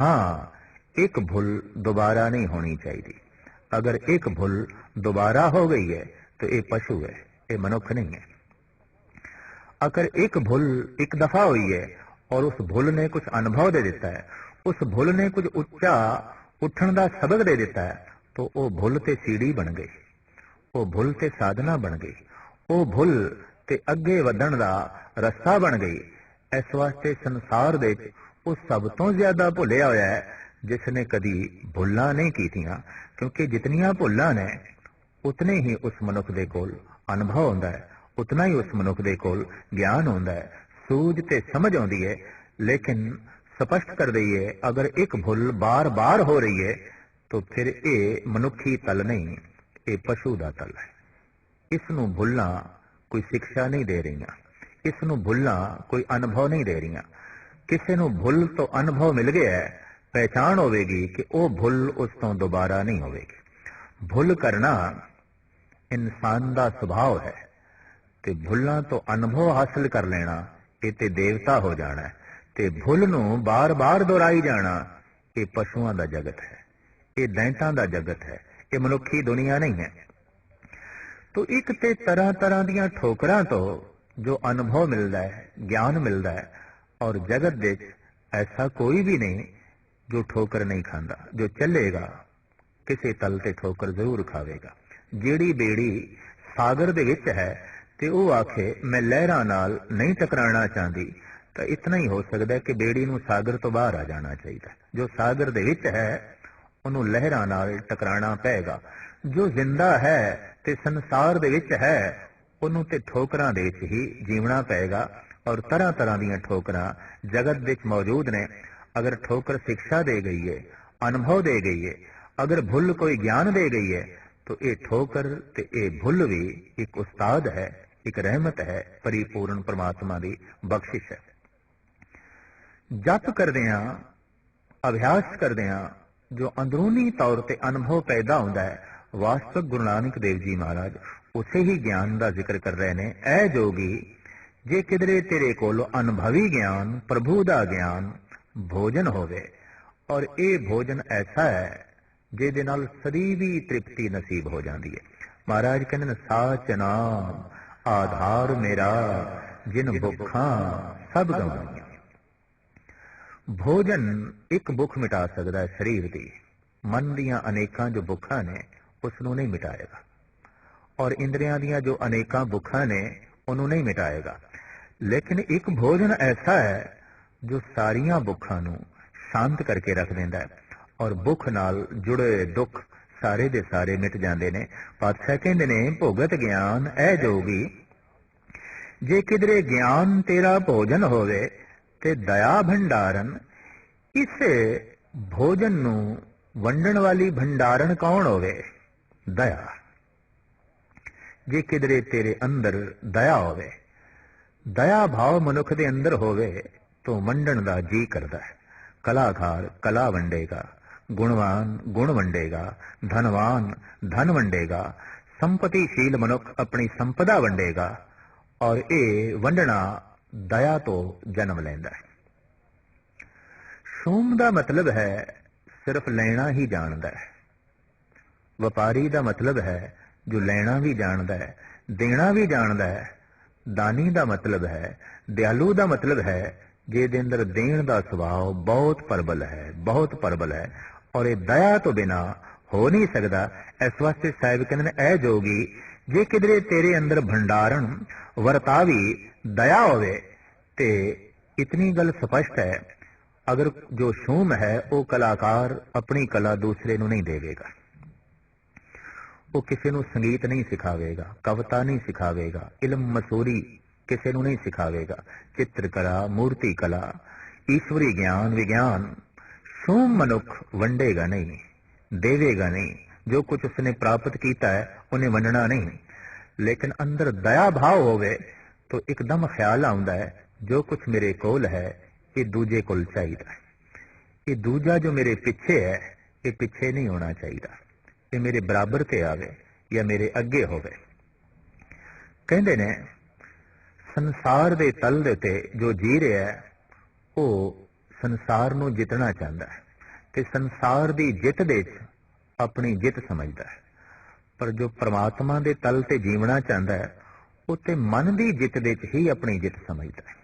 ਹਾਂ ਇੱਕ ਭੁੱਲ ਦੁਬਾਰਾ ਨਹੀਂ ਹੋਣੀ ਚਾਹੀਦੀ ਅਗਰ ਇੱਕ ਭੁੱਲ ਦੁਬਾਰਾ ਹੋ ਗਈ ਹੈ तो ਇਹ ਪਸ਼ੂ ਹੈ ਇਹ ਮਨੁੱਖ ਨਹੀਂ ਹੈ अगर एक भूल एक दफा हुई है और उस भूल ने कुछ अनुभव दे देता है उस भूल ने कुछ ਉੱਚਾ ਉੱਠਣ ਦਾ ਸਬਕ ਦੇ ਦਿੱਤਾ ਹੈ तो ਉਹ ਭੁੱਲ ਤੇ ਸੀੜੀ ਬਣ ਗਈ ਉਹ ਭੁੱਲ ਤੇ ਸਾਧਨਾ ਬਣ ਗਈ ਉਹ ਭੁੱਲ ਤੇ ਅੱਗੇ ਵਧਣ ਦਾ ਰਸਤਾ ਬਣ ਗਈ ਇਸ ਵਾਸਤੇ ਸੰਸਾਰ ਦੇ ਵਿੱਚ ਉਹ ਸਭ ਤੋਂ ਜ਼ਿਆਦਾ ਭੁੱਲਿਆ ਹੋਇਆ ਹੈ ਜਿਸ ਨੇ ਕਦੀ ਭੁੱਲਾਂ ਨਹੀਂ ਕੀਤੀਆਂ ਕਿਉਂਕਿ ਜਿਤਨੀਆਂ ਭੁੱਲਾਂ ਨੇ ਉਤਨੇ ਹੀ ਉਸ ਮਨੁੱਖ ਦੇ ਕੋਲ ਅਨੁਭਵ ਹੁੰਦਾ ਹੈ ਉਤਨਾ ਹੀ ਉਸ ਮਨੁੱਖ ਦੇ ਕੋਲ ਗਿਆਨ ਹੁੰਦਾ ਹੈ ਸੂਝ ਤੇ ਸਮਝ ਆਉਂਦੀ ਹੈ ਲੇਕਿਨ ਸਪਸ਼ਟ ਕਰ ਦਈਏ ਅਗਰ ਇੱਕ ਭੁੱਲ ਬਾਰ-ਬਾਰ ਹੋ ਰਹੀ ਹੈ ਤਾਂ ਫਿਰ ਇਹ ਮਨੁੱਖੀ ਤਲ ਨਹੀਂ ਇਹ ਪਸ਼ੂ ਦਾ ਤਲ ਹੈ ਇਸ ਨੂੰ ਭੁੱਲਾਂ ਕੋਈ ਸਿੱਖਿਆ ਨਹੀਂ ਦੇ ਰਹੀਆਂ ਇਸ ਨੂੰ ਭੁੱਲਾਂ ਕੋਈ ਅਨੁਭਵ ਨਹੀਂ ਦੇ ਰਹੀਆਂ ਕਿਸੇ ਨੂੰ ਭੁੱਲ ਤੋਂ ਅਨੁਭਵ ਮਿਲ ਗਿਆ ਹੈ ਪਹਿਚਾਣ ਹੋਵੇਗੀ ਕਿ ਉਹ ਭੁੱਲ ਉਸ ਤੋਂ ਦੁਬਾਰਾ ਨਹੀਂ ਹੋਵੇਗੀ। ਭੁੱਲ ਕਰਨਾ ਇਨਸਾਨ ਦਾ ਸੁਭਾਅ ਹੈ ਤੇ ਭੁੱਲਾਂ ਤੋਂ ਅਨੁਭਵ ਹਾਸਲ ਕਰ ਲੈਣਾ, ਇਹ ਤੇ ਦੇਵਤਾ ਹੋ ਜਾਣਾ ਤੇ ਭੁੱਲ ਨੂੰ ਬਾਰ-ਬਾਰ ਦੁਹਰਾਈ ਜਾਣਾ, ਇਹ ਪਸ਼ੂਆਂ ਦਾ ਜਗਤ ਹੈ, ਇਹ ਦੈਂਤਾਂ ਦਾ ਜਗਤ ਹੈ, ਇਹ ਮਨੁੱਖੀ ਦੁਨੀਆ ਨਹੀਂ ਹੈ। ਤੋ ਇੱਕ ਤੇ ਤਰ੍ਹਾਂ ਤਰ੍ਹਾਂ ਦੀਆਂ ਠੋਕਰਾਂ ਤੋਂ ਜੋ ਅਨੁਭਵ ਮਿਲਦਾ ਹੈ, ਗਿਆਨ ਮਿਲਦਾ ਹੈ ਔਰ ਜਗਤ ਵਿੱਚ ਐਸਾ ਕੋਈ ਵੀ ਨਹੀਂ ਜੋ ਠੋਕਰ ਨਹੀਂ ਖਾਂਦਾ, ਜੋ ਚੱਲੇਗਾ, ਕਿਸੇ ਤਲ ਤੇ ਠੋਕਰ ਜ਼ਰੂਰ ਖਾਵੇਗਾ। ਜਿਹੜੀ ਬੇੜੀ ਸਾਗਰ ਦੇ ਵਿੱਚ ਹੈ ਤੇ ਉਹ ਆਖੇ, ਮੈਂ ਲਹਿਰਾਂ ਨਾਲ ਨਹੀਂ ਟਕਰਾਣਾ ਚਾਹੁੰਦੀ, ਤਾਂ ਇਤਨਾ ਹੀ ਹੋ ਸਕਦਾ ਕਿ ਬੇੜੀ ਨੂੰ ਸਾਗਰ ਤੋਂ ਬਾਹਰ ਆ ਜਾਣਾ ਚਾਹੀਦਾ। ਜੋ ਸਾਗਰ ਦੇ ਵਿੱਚ ਹੈ, ਉਹਨੂੰ ਲਹਿਰਾਂ ਨਾਲ ਟਕਰਾਉਣਾ ਪਏਗਾ। ਜੋ ਜ਼ਿੰਦਾ ਹੈ ਤੇ ਸੰਸਾਰ ਦੇ ਵਿੱਚ ਹੈ, ਉਹਨੂੰ ਤੇ ਠੋਕਰਾਂ ਦੇ ਵਿੱਚ ਹੀ ਜੀਵਣਾ ਪਏਗਾ ਔਰ ਤਰ੍ਹਾਂ ਤਰ੍ਹਾਂ ਦੀਆਂ ਠੋਕਰਾਂ ਜਗਤ ਵਿੱਚ ਮੌਜੂਦ ਨੇ। ਅਗਰ ਠੋਕਰ ਸਿੱਖਿਆ ਦੇ ਗਈ ਹੈ ਅਨੁਭਵ ਦੇ ਗਈ ਹੈ ਅਗਰ ਭੁੱਲ ਕੋਈ ਗਿਆਨ ਦੇ ਗਈ ਹੈ तो ਇਹ ਠੋਕਰ ਤੇ ਇਹ ਭੁੱਲ ਵੀ ਇੱਕ ਉਸਤਾਦ ਹੈ, ਇੱਕ ਰਹਿਮਤ ਹੈ, ਪਰਿਪੂਰਨ ਪ੍ਰਮਾਤਮਾ ਦੀ ਬਖਸ਼ਿਸ਼ ਹੈ। ਜਪ ਕਰਦੇ ਆ ਅਭਿਆਸ ਕਰਦੇ ਆ ਜੋ ਅੰਦਰੂਨੀ ਤੌਰ ਤੇ ਅਨੁਭਵ ਪੈਦਾ ਹੁੰਦਾ ਹੈ, ਵਾਸਤਵ ਗੁਰੂ ਨਾਨਕ ਦੇਵ ਜੀ ਮਹਾਰਾਜ ਉਸੇ ਹੀ ਗਿਆਨ ਦਾ ਜ਼ਿਕਰ ਕਰ ਰਹੇ ਨੇ। ਐ ਜੋਗੀ, ਜੇ ਕਿਧਰੇ ਤੇਰੇ ਕੋਲ ਅਨੁਭਵੀ ਗਿਆਨ, ਪ੍ਰਭੂ ਦਾ ਗਿਆਨ ਭੋਜਨ ਹੋਵੇ। ਔਰ ਇਹ ਭੋਜਨ ਐਸਾ ਹੈ, ਜਿਹਦੇ ਨਾਲ ਸਦੀਵੀ ਤ੍ਰਿਪਤੀ ਨਸੀਬ ਹੋ ਜਾਂਦੀ ਹੈ। ਮਹਾਰਾਜ ਕਹਿੰਦੇ ਨੇ, ਸਾਚ ਨਾਮ, ਆਧਾਰ ਮੇਰਾ, ਜਿਨ ਭੁੱਖਾਂ ਸਭ ਗਵਾਈਆਂ। ਭੋਜਨ ਇੱਕ ਭੁੱਖ ਮਿਟਾ ਸਕਦਾ ਹੈ ਸਰੀਰ ਦੀ। ਮਨ ਦੀਆਂ ਅਨੇਕਾਂ ਜੋ ਭੁੱਖਾਂ ਨੇ ਉਸ ਨੂੰ ਨਹੀਂ ਮਿਟਾਏਗਾ। ਔਰ ਇੰਦਰੀਆਂ ਦੀਆਂ ਜੋ ਅਨੇਕਾਂ ਭੁੱਖਾਂ ਨੇ, ਉਹਨੂੰ ਨਹੀਂ ਮਿਟਾਏਗਾ। ਲੇਕਿਨ ਇੱਕ ਭੋਜਨ ਐਸਾ ਹੈ ਜੋ ਸਾਰੀਆਂ ਭੁੱਖਾਂ ਨੂੰ ਸ਼ਾਂਤ ਕਰਕੇ ਰੱਖ ਦਿੰਦਾ ਹੈ ਔਰ ਭੁੱਖ ਨਾਲ ਜੁੜੇ ਦੁੱਖ ਸਾਰੇ ਦੇ ਸਾਰੇ ਮਿਟ ਜਾਂਦੇ ਨੇ। ਪਾਤਸ਼ਾਹ ਕਹਿੰਦੇ ਨੇ, ਭੋਗਤ ਗਿਆਨ ਇਹ ਜੋਗੀ, ਜੇ ਕਿਧਰੇ ਗਿਆਨ ਤੇਰਾ ਭੋਜਨ ਹੋਵੇ ਤੇ ਦਇਆ ਭੰਡਾਰਨ ਇਸ ਭੋਜਨ ਨੂੰ ਵੰਡਣ ਵਾਲੀ ਭੰਡਾਰਨ ਕੌਣ ਹੋਵੇ? ਦਇਆ। ਜੇ ਕਿਧਰੇ ਤੇਰੇ ਅੰਦਰ ਦਇਆ ਹੋਵੇ, ਦਇਆ ਭਾਵ ਮਨੁੱਖ ਦੇ ਅੰਦਰ ਹੋਵੇ ਤੋਂ ਵੰਡਣ ਦਾ ਜੀ ਕਰਦਾ ਹੈ। ਕਲਾਕਾਰ, ਕਲਾ ਵੰਡੇਗਾ, ਗੁਣਵਾਨ, ਗੁਣ ਵੰਡੇਗਾ, ਧਨਵਾਨ, ਧਨ ਵੰਡੇਗਾ, ਸੰਪਤੀਸ਼ੀਲ ਮਨੁੱਖ ਆਪਣੀ ਸੰਪਦਾ ਵੰਡੇਗਾ ਔਰ ਇਹ ਵੰਡਣਾ ਦਇਆ ਤੋਂ ਜਨਮ ਲੈਂਦਾ ਹੈ। ਸ਼ੂਮ ਦਾ ਮਤਲਬ ਹੈ ਸਿਰਫ ਲੈਣਾ ਹੀ ਜਾਣਦਾ ਹੈ। ਵਪਾਰੀ ਦਾ ਮਤਲਬ ਹੈ ਜੋ ਲੈਣਾ ਵੀ ਜਾਣਦਾ ਹੈ, ਦੇਣਾ ਵੀ ਜਾਣਦਾ ਹੈ। ਦਾਨੀ ਦਾ ਮਤਲਬ ਹੈ, ਦਿਆਲੂ ਦਾ ਮਤਲਬ ਹੈ ਜਿਹਦੇ ਅੰਦਰ ਦੇਣ ਦਾ ਸੁਭਾਅ ਬਹੁਤ ਪਰਬਲ ਹੈ, ਬਹੁਤ ਪਰਬਲ ਹੈ। ਔਰ ਇਹ ਦਇਆ ਤੋਂ ਬਿਨਾ ਹੋ ਨਹੀਂ ਸਕਦਾ। ਇਸ ਵਾਸਤੇ ਸਾਹਿਬ ਕਹਿੰਦੇ ਨੇ ਇਹ ਜੋਗੀ, ਜੇ ਕਿਧਰੇ ਤੇਰੇ ਅੰਦਰ ਭੰਡਾਰਨ ਵਰਤਾਵੀ ਦਇਆ ਹੋਵੇ, ਤੇ ਇਤਨੀ ਗੱਲ ਸਪਸ਼ਟ ਹੈ, ਅਗਰ ਜੋ ਸ਼ੂਮ ਹੈ, ਉਹ ਕਲਾਕਾਰ ਆਪਣੀ ਕਲਾ ਦੂਸਰੇ ਨੂੰ ਨਹੀਂ ਦੇਵੇਗਾ। ਉਹ ਕਿਸੇ ਨੂੰ ਸੰਗੀਤ ਨਹੀਂ ਸਿਖਾਵੇਗਾ, ਕਵਿਤਾ ਨਹੀਂ ਸਿਖਾਵੇਗਾ, ਇਲਮ ਮਸੂਰੀ ਕਿਸੇ ਨੂੰ ਨਹੀਂ ਸਿਖਾਵੇਗਾ। ਚਿੱਤਰ ਕਲਾ ਮੂਰਤੀ ਕਲਾ ਈਸ਼ਵਰੀ ਗਿਆਨ, ਵਿਗਿਆਨ। ਸ਼ੂਮ ਮਨੁੱਖ ਵੰਡੇਗਾ ਨਹੀਂ, ਦੇਵੇਗਾ ਨਹੀਂ। ਜੋ ਕੁਝ ਉਸਨੇ ਪ੍ਰਾਪਤ ਕੀਤਾ ਹੈ, ਉਹਨੇ ਵੰਡਣਾ ਨਹੀਂ। ਲੇਕਿਨ ਅੰਦਰ ਦਇਆ ਭਾਵ ਹੋਵੇ, ਤਾਂ ਇੱਕਦਮ ਖਿਆਲ ਆਉਂਦਾ ਹੈ, ਜੋ ਕੁਝ ਮੇਰੇ ਕੋਲ ਹੈ, ਇਹ ਦੂਜੇ ਕੋਲ ਚਾਹੀਦਾ ਇਹ ਦੂਜਾ ਜੋ ਮੇਰੇ ਪਿੱਛੇ ਹੈ, ਇਹ ਪਿੱਛੇ ਨਹੀਂ ਹੋਣਾ ਚਾਹੀਦਾ। ਇਹ ਮੇਰੇ ਬਰਾਬਰ ਤੇ ਆਵੇ ਜਾਂ ਮੇਰੇ ਅੱਗੇ ਹੋਵੇ। ਕਹਿੰਦੇ ਨੇ ਸੰਸਾਰ ਦੇ ਤਲ ਦੇ ਉੱਤੇ ਜੋ ਜੀ ਰਿਹਾ ਹੈ, ਉਹ ਸੰਸਾਰ ਨੂੰ ਜਿੱਤਣਾ ਚਾਹੁੰਦਾ ਹੈ ਤੇ ਸੰਸਾਰ ਦੀ ਜਿੱਤ ਦੇ ਵਿੱਚ ਆਪਣੀ ਜਿੱਤ ਸਮਝਦਾ ਹੈ। ਪਰ ਜੋ ਪ੍ਰਮਾਤਮਾ ਦੇ ਤਲ ਤੇ ਜੀਵਣਾ ਚਾਹੁੰਦਾ ਹੈ, ਉਹ ਤੇ ਮਨ ਦੀ ਜਿੱਤ ਦੇ ਵਿੱਚ ਹੀ ਆਪਣੀ ਜਿੱਤ ਸਮਝਦਾ ਹੈ।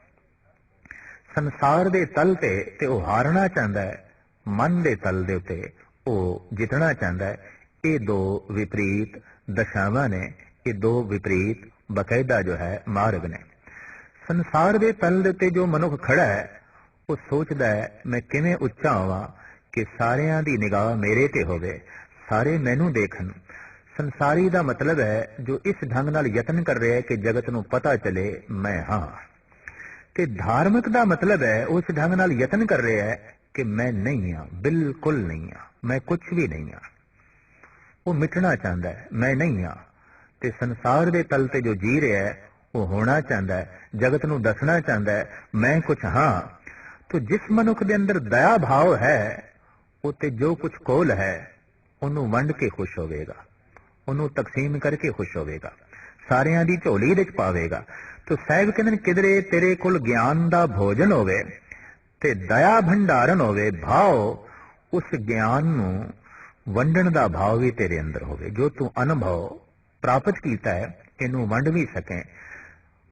ਸੰਸਾਰ ਦੇ ਤਲ ਤੇ ਤੇ ਉਹ ਹਾਰਨਾ ਚਾਹੁੰਦਾ ਹੈ, ਮਨ ਦੇ ਤਲ ਦੇ ਉੱਤੇ ਉਹ ਜਿੱਤਣਾ ਚਾਹੁੰਦਾ ਹੈ। ਇਹ ਦੋ ਵਿਪਰੀਤ ਦਸ਼ਾਵਾਂ ਨੇ, ਇਹ ਦੋ ਵਿਪਰੀਤ ਬਕਾਇਦਾ ਜੋ ਹੈ ਮਾਰਗ ਨੇ। ਸੰਸਾਰ ਦੇ ਤਲ ਦੇ ਉੱਤੇ ਜੋ ਮਨੁੱਖ ਖੜਾ ਹੈ, ਉਹ ਸੋਚਦਾ ਹੈ, ਮੈਂ ਕਿਵੇਂ ਉੱਚਾ ਹੋਵਾਂ ਕਿ ਸਾਰਿਆਂ ਦੀ ਨਿਗਾਹ ਮੇਰੇ ਤੇ ਹੋਵੇ, ਸਾਰੇ ਮੈਨੂੰ ਦੇਖਣ? ਸੰਸਾਰੀ ਦਾ ਮਤਲਬ ਹੈ, ਜੋ ਇਸ ਢੰਗ ਨਾਲ ਯਤਨ ਕਰ ਰਿਹਾ ਹੈ ਕਿ ਜਗਤ ਨੂੰ ਪਤਾ ਚਲੇ, ਮੈਂ ਹਾਂ। ਤੇ ਧਾਰਮਿਕ ਦਾ ਮਤਲਬ ਹੈ, ਉਸ ਢੰਗ ਨਾਲ ਯਤਨ ਕਰ ਰਿਹਾ ਹੈ ਕਿ ਮੈਂ ਨਹੀਂ ਹਾਂ, ਬਿਲਕੁਲ ਨਹੀਂ ਹਾਂ, ਮੈਂ ਕੁਝ ਵੀ ਨਹੀਂ ਹਾਂ। ਉਹ ਮਿਟਣਾ ਚਾਹੁੰਦਾ ਹੈ, ਮੈਂ ਨਹੀਂ ਹਾਂ। ਤੇ ਸੰਸਾਰ ਦੇ ਤਲ ਤੇ ਜੋ ਜੀ ਰਿਹਾ ਹੈ ਉਹ ਹੋਣਾ ਚਾਹੁੰਦਾ ਹੈ, ਜਗਤ ਨੂੰ ਦੱਸਣਾ ਚਾਹੁੰਦਾ ਹੈ, ਮੈਂ ਕੁਝ ਹਾਂ। ਤੋ ਜਿਸ ਮਨੁੱਖ ਦੇ ਅੰਦਰ ਦਇਆ ਭਾਵ ਹੈ ਉਹ ਤੇ ਜੋ ਕੁਝ ਕੋਲ ਹੈ, ਉਹਨੂੰ ਵੰਡ ਕੇ ਖੁਸ਼ ਹੋਵੇਗਾ। ਉਹਨੂੰ ਤਕਸੀਮ ਕਰਕੇ ਖੁਸ਼ ਹੋਵੇਗਾ। ਸਾਰਿਆਂ ਦੀ ਝੋਲੀ ਵਿੱਚ ਪਾਵੇਗਾ। ਤੋ ਸਾਹਿਬ ਕਹਿੰਦੇ ਨੇ, ਕਿਧਰੇ ਤੇਰੇ ਕੋਲ ਗਿਆਨ ਦਾ ਭੋਜਨ ਹੋਵੇ ਤੇ ਦਇਆ ਭੰਡਾਰਨ ਹੋਵੇ, ਭਾਵ ਉਸ ਗਿਆਨ ਨੂੰ ਵੰਡਣ ਦਾ ਭਾਵ ਵੀ ਤੇਰੇ ਅੰਦਰ ਹੋਵੇ। ਜੋ ਤੂੰ ਅਨੁਭਵ ਪ੍ਰਾਪਤ ਕੀਤਾ ਹੈ, ਇਹਨੂੰ ਵੰਡ ਵੀ ਸਕੇ।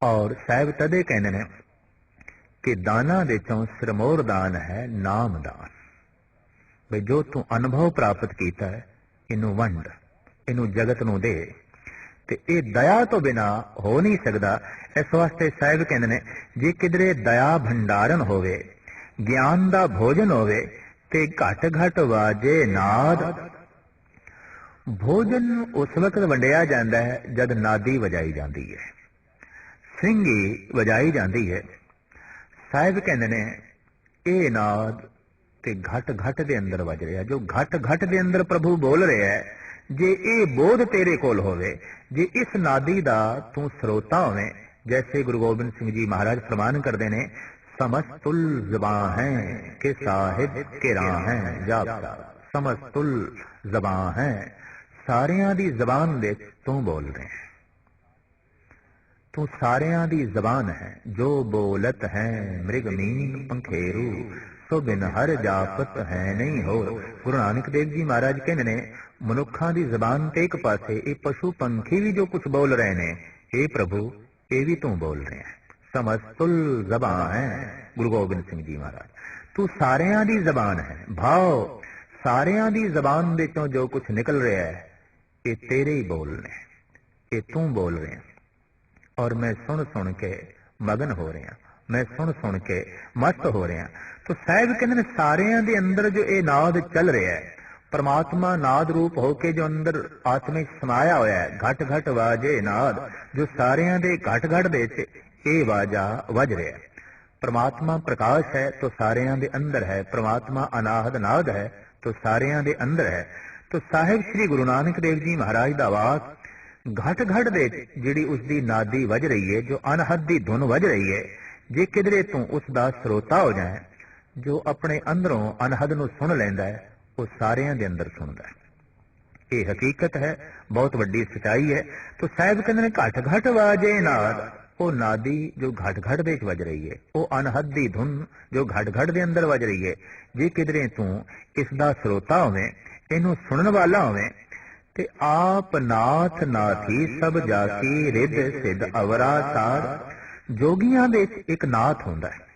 ਔਰ ਸਾਹਿਬ ਤਦੇ ਕਹਿੰਦੇ ਨੇ ਕਿ ਦਾਨਾਂ ਦੇ ਚੋਂ ਸਰਮੋਰ ਦਾਨ ਹੈ, ਨਾਮ ਦਾਨ। ਵੀ ਜੋ ਤੂੰ ਅਨੁਭਵ ਪ੍ਰਾਪਤ ਕੀਤਾ ਹੈ, ਇਹਨੂੰ ਵੰਡ, ਇਹਨੂੰ ਜਗਤ ਨੂੰ ਦੇ। ਤੇ ਇਹ ਦਇਆ ਤੋਂ ਬਿਨਾ ਹੋ ਨਹੀਂ ਸਕਦਾ। ਇਸ ਵਾਸਤੇ ਸਾਹਿਬ ਕਹਿੰਦੇ ਨੇ, ਜੇ ਕਿਧਰੇ ਦਇਆ ਭੰਡਾਰਨ ਹੋਵੇ, ਗਿਆਨ ਦਾ ਭੋਜਨ ਹੋਵੇ, ਤੇ ਘਟ ਘਟ ਵਾਜੇ ਨਾਦ। ਭੋਜਨ ਉਸ ਵਕਤ ਵੰਡਿਆ ਜਾਂਦਾ ਹੈ, ਜਦ ਨਾਦੀ ਵਜਾਈ ਜਾਂਦੀ ਹੈ। ਸਿੰਘੀ ਵਜਾਈ ਜਾਂਦੀ ਹੈ। ਸਾਹਿਬ ਕਹਿੰਦੇ ਨੇ, ਇਹ ਨਾਦ ਤੇ ਘਟ ਘਟ ਦੇ ਅੰਦਰ ਵਜ ਰਿਹਾ। ਜੋ ਘਟ ਘਟ ਦੇ ਅੰਦਰ ਪ੍ਰਭੂ ਬੋਲ ਰਿਹਾ ਹੈ, ਜੇ ਇਹ ਬੋਧ ਤੇਰੇ ਕੋਲ ਹੋਵੇ, ਜੇ ਇਸ ਨਾਦੀ ਦਾ ਤੂੰ ਸਰੋਤਾ ਹੋਵੇਂ, ਜੈਸੇ ਗੁਰੂ ਗੋਬਿੰਦ ਸਿੰਘ ਜੀ ਮਹਾਰਾਜ ਫਰਮਾਨ ਕਰਦੇ ਨੇ, ਸਮਸਤੁਲ ਜ਼ਬਾਨ ਹੈ ਕਿ ਸਾਹਿਬ ਕੇ ਰਾਹ ਹੈ, ਜਾਪਦਾ। ਸਮਸਤੁਲ ਜ਼ਬਾਨ ਹੈ, ਸਾਰਿਆਂ ਦੀ ਜ਼ਬਾਨ ਦੇ ਤੂੰ ਬੋਲ ਰਿਹਾ ਤੂੰ ਸਾਰਿਆਂ ਦੀ ਜ਼ਬਾਨ ਹੈ, ਜੋ ਬੋਲਤ ਹੈ, ਮ੍ਰਿਗ ਮੀਨ ਪੰਖੇਰੂ। ਸੋ ਬਿਨ ਹਰ ਜਾਪਤ ਹੈ ਨਹੀਂ ਹੋਰ। ਗੁਰੂ ਨਾਨਕ ਦੇਵ ਜੀ ਮਹਾਰਾਜ ਕਹਿੰਦੇ ਨੇ, ਮਨੁੱਖਾਂ ਦੀ ਜ਼ਬਾਨ ਤੇ ਇੱਕ ਪਾਸੇ ਇਹ ਪਸ਼ੂ ਪੰਖੀ ਵੀ ਜੋ ਕੁਝ ਬੋਲ ਰਹੇ ਨੇ ਇਹ ਪ੍ਰਭੂ, ਇਹ ਵੀ ਤੂੰ ਬੋਲ ਰਿਹਾ ਹੈ। ਸਮਸਤੁਲ ਜ਼ਬਾਨ ਹੈ, ਗੁਰੂ ਗੋਬਿੰਦ ਸਿੰਘ ਜੀ ਮਹਾਰਾਜ। ਤੂੰ ਸਾਰਿਆਂ ਦੀ ਜ਼ਬਾਨ ਹੈ ਭਾਵ ਸਾਰਿਆਂ ਦੀ ਜ਼ਬਾਨ ਵਿੱਚੋਂ ਜੋ ਕੁਝ ਨਿਕਲ ਰਿਹਾ ਹੈ, ਇਹ ਤੇਰੇ ਹੀ ਬੋਲ ਨੇ ਇਹ ਤੂੰ ਬੋਲ ਰਿਹਾ ਔਰ ਮੈਂ ਸੁਣ ਸੁਣ ਕੇ ਮਗਨ ਹੋ ਰਿਹਾ। ਮੈਂ ਸੁਣ ਸੁਣ ਕੇ ਮਸਤ ਹੋ ਰਿਹਾ। ਤੋ ਸਾਹਿਬ ਕਹਿੰਦੇ ਨੇ, ਸਾਰਿਆਂ ਦੇ ਅੰਦਰ ਜੋ ਇਹ ਨਾਦ ਚੱਲ ਰਿਹਾ ਹੈ, ਪਰਮਾਤਮਾ ਨਾਦ ਰੂਪ ਹੋ ਕੇ ਜੋ ਅੰਦਰ ਆਤਮਿਕ ਸਮਾਇਆ ਹੋਇਆ ਹੈ, ਘਟ ਘਟ ਵਾਜੇ ਨਾਦ, ਜੋ ਸਾਰਿਆਂ ਦੇ ਘਟ ਘਟ ਦੇ ਵਿੱਚ ਇਹ ਵਾਜਾ ਵੱਜ ਰਿਹਾ ਹੈ। ਪਰਮਾਤਮਾ ਪ੍ਰਕਾਸ਼ ਹੈ, ਤੋ ਸਾਰਿਆਂ ਦੇ ਅੰਦਰ ਹੈ। ਪਰਮਾਤਮਾ ਅਨਾਹਦ ਨਾਦ ਹੈ, ਤੋ ਸਾਰਿਆਂ ਦੇ ਅੰਦਰ ਹੈ। ਤੋ ਸਾਹਿਬ ਸ੍ਰੀ ਗੁਰੂ ਨਾਨਕ ਦੇਵ ਜੀ ਮਹਾਰਾਜ ਦਾ ਆਵਾਜ਼ ਘਟ ਘਟ ਦੇ ਵਿੱਚ ਜਿਹੜੀ ਉਸ ਦੀ ਨਾਦੀ ਵੱਜ ਰਹੀ ਹੈ ਜੋ ਅਨਹਦ ਦੀ ਧੁਨ ਵੱਜ ਰਹੀ ਹੈ ਜੇ ਕਿਧਰੇ ਤੂੰ ਉਸ ਦਾ ਸਰੋਤਾ ਹੋ ਜਾਏ, ਜੋ ਆਪਣੇ ਅੰਦਰੋਂ ਅਨਹਦ ਨੂੰ ਸੁਣ ਲੈਂਦਾ ਹੈ ਉਹ ਸਾਰਿਆਂ ਦੇ ਅੰਦਰ ਸੁਣਦਾ ਹੈ ਇਹ ਹਕੀਕਤ ਹੈ, ਬਹੁਤ ਵੱਡੀ ਸਚਾਈ ਹੈ ਤੋ ਸਾਹਿਬ ਕਹਿੰਦੇ ਨੇ ਘਟ ਘਟ ਵਾਜੇ ਨਾਦ। ਉਹ ਨਾਦੀ ਜੋ ਘਟ ਘਟ ਦੇ ਵਿੱਚ ਵੱਜ ਰਹੀ ਹੈ ਉਹ ਅਨਹਦ ਦੀ ਧੁਨ ਜੋ ਘਟ ਘਟ ਦੇ ਅੰਦਰ ਵੱਜ ਰਹੀ ਹੈ ਜੇ ਕਿਧਰੇ ਤੂੰ ਇਸ ਦਾ ਸਰੋਤਾ ਹੋਵੇਂ, ਇਹਨੂੰ ਸੁਣਨ ਵਾਲਾ ਹੋਵੇਂ ਤੇ ਆਪ ਨਾਥ ਨਾਥੀ ਸਭ ਜਾ ਕੀ ਰਿੱਧ ਸਿੱਧ ਅਵਰਾ ਜੋਗੀਆਂ ਦੇ ਇੱਕ ਨਾਥ ਹੁੰਦਾ ਹੈ।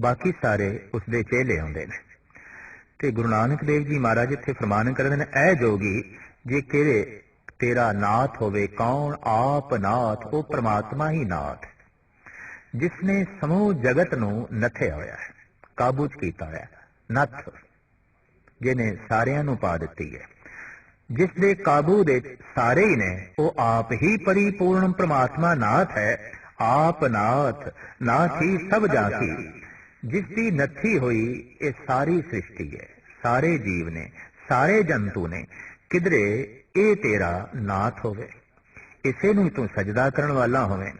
ਬਾਕੀ ਸਾਰੇ ਉਸ ਦੇ ਚੇਲੇ ਹੁੰਦੇ ਨੇ। ਤੇ ਗੁਰੂ ਨਾਨਕ ਦੇਵ ਜੀ ਮਹਾਰਾਜ ਇੱਥੇ ਫਰਮਾਨ ਕਰਦੇ ਨੇ, ਐ ਜੋਗੀ, ਜੇ ਕਿਹੜੇ ਤੇਰਾ ਨਾਥ ਹੋਵੇ, ਕੌਣ ਆਪ ਨਾਥ, ਉਹ ਪ੍ਰਮਾਤਮਾ ਹੀ ਨਾਥ ਜਿਸ ਨੇ ਸਮੂਹ ਜਗਤ ਨੂੰ ਨਥਿਆ ਹੋਇਆ ਹੈ, ਕਾਬੂ ਚ ਕੀਤਾ ਹੋਇਆ ਨਥ, ਜਿਹਨੇ ਸਾਰਿਆਂ ਨੂੰ ਪਾ ਦਿੱਤੀ ਹੈ। ਜਿਸ ਦੇ ਕਾਬੂ ਦੇ ਸਾਰੇ ਹੀ ਨੇ ਉਹ ਆਪ ਹੀ ਪਰਿਪੂਰਨ ਪ੍ਰਮਾਤਮਾ ਨਾਥ ਹੈ ਆਪ ਨਾਥ ਨਾਥ ਹੀ ਸਭ ਜਾਤੀ ਜਿਸ ਦੀ ਨੱਥੀ ਹੋਈ ਇਹ ਸਾਰੀ ਸ੍ਰਿਸ਼ਟੀ ਹੈ ਸਾਰੇ ਜੀਵ ਨੇ ਸਾਰੇ ਜੰਤੂ ਨੇ ਕਿਧਰੇ ਇਹ ਤੇਰਾ ਨਾਥ ਹੋਵੇ ਇਸੇ ਨੂੰ ਤੂੰ ਸਜਦਾ ਕਰਨ ਵਾਲਾ ਹੋਵੇਂ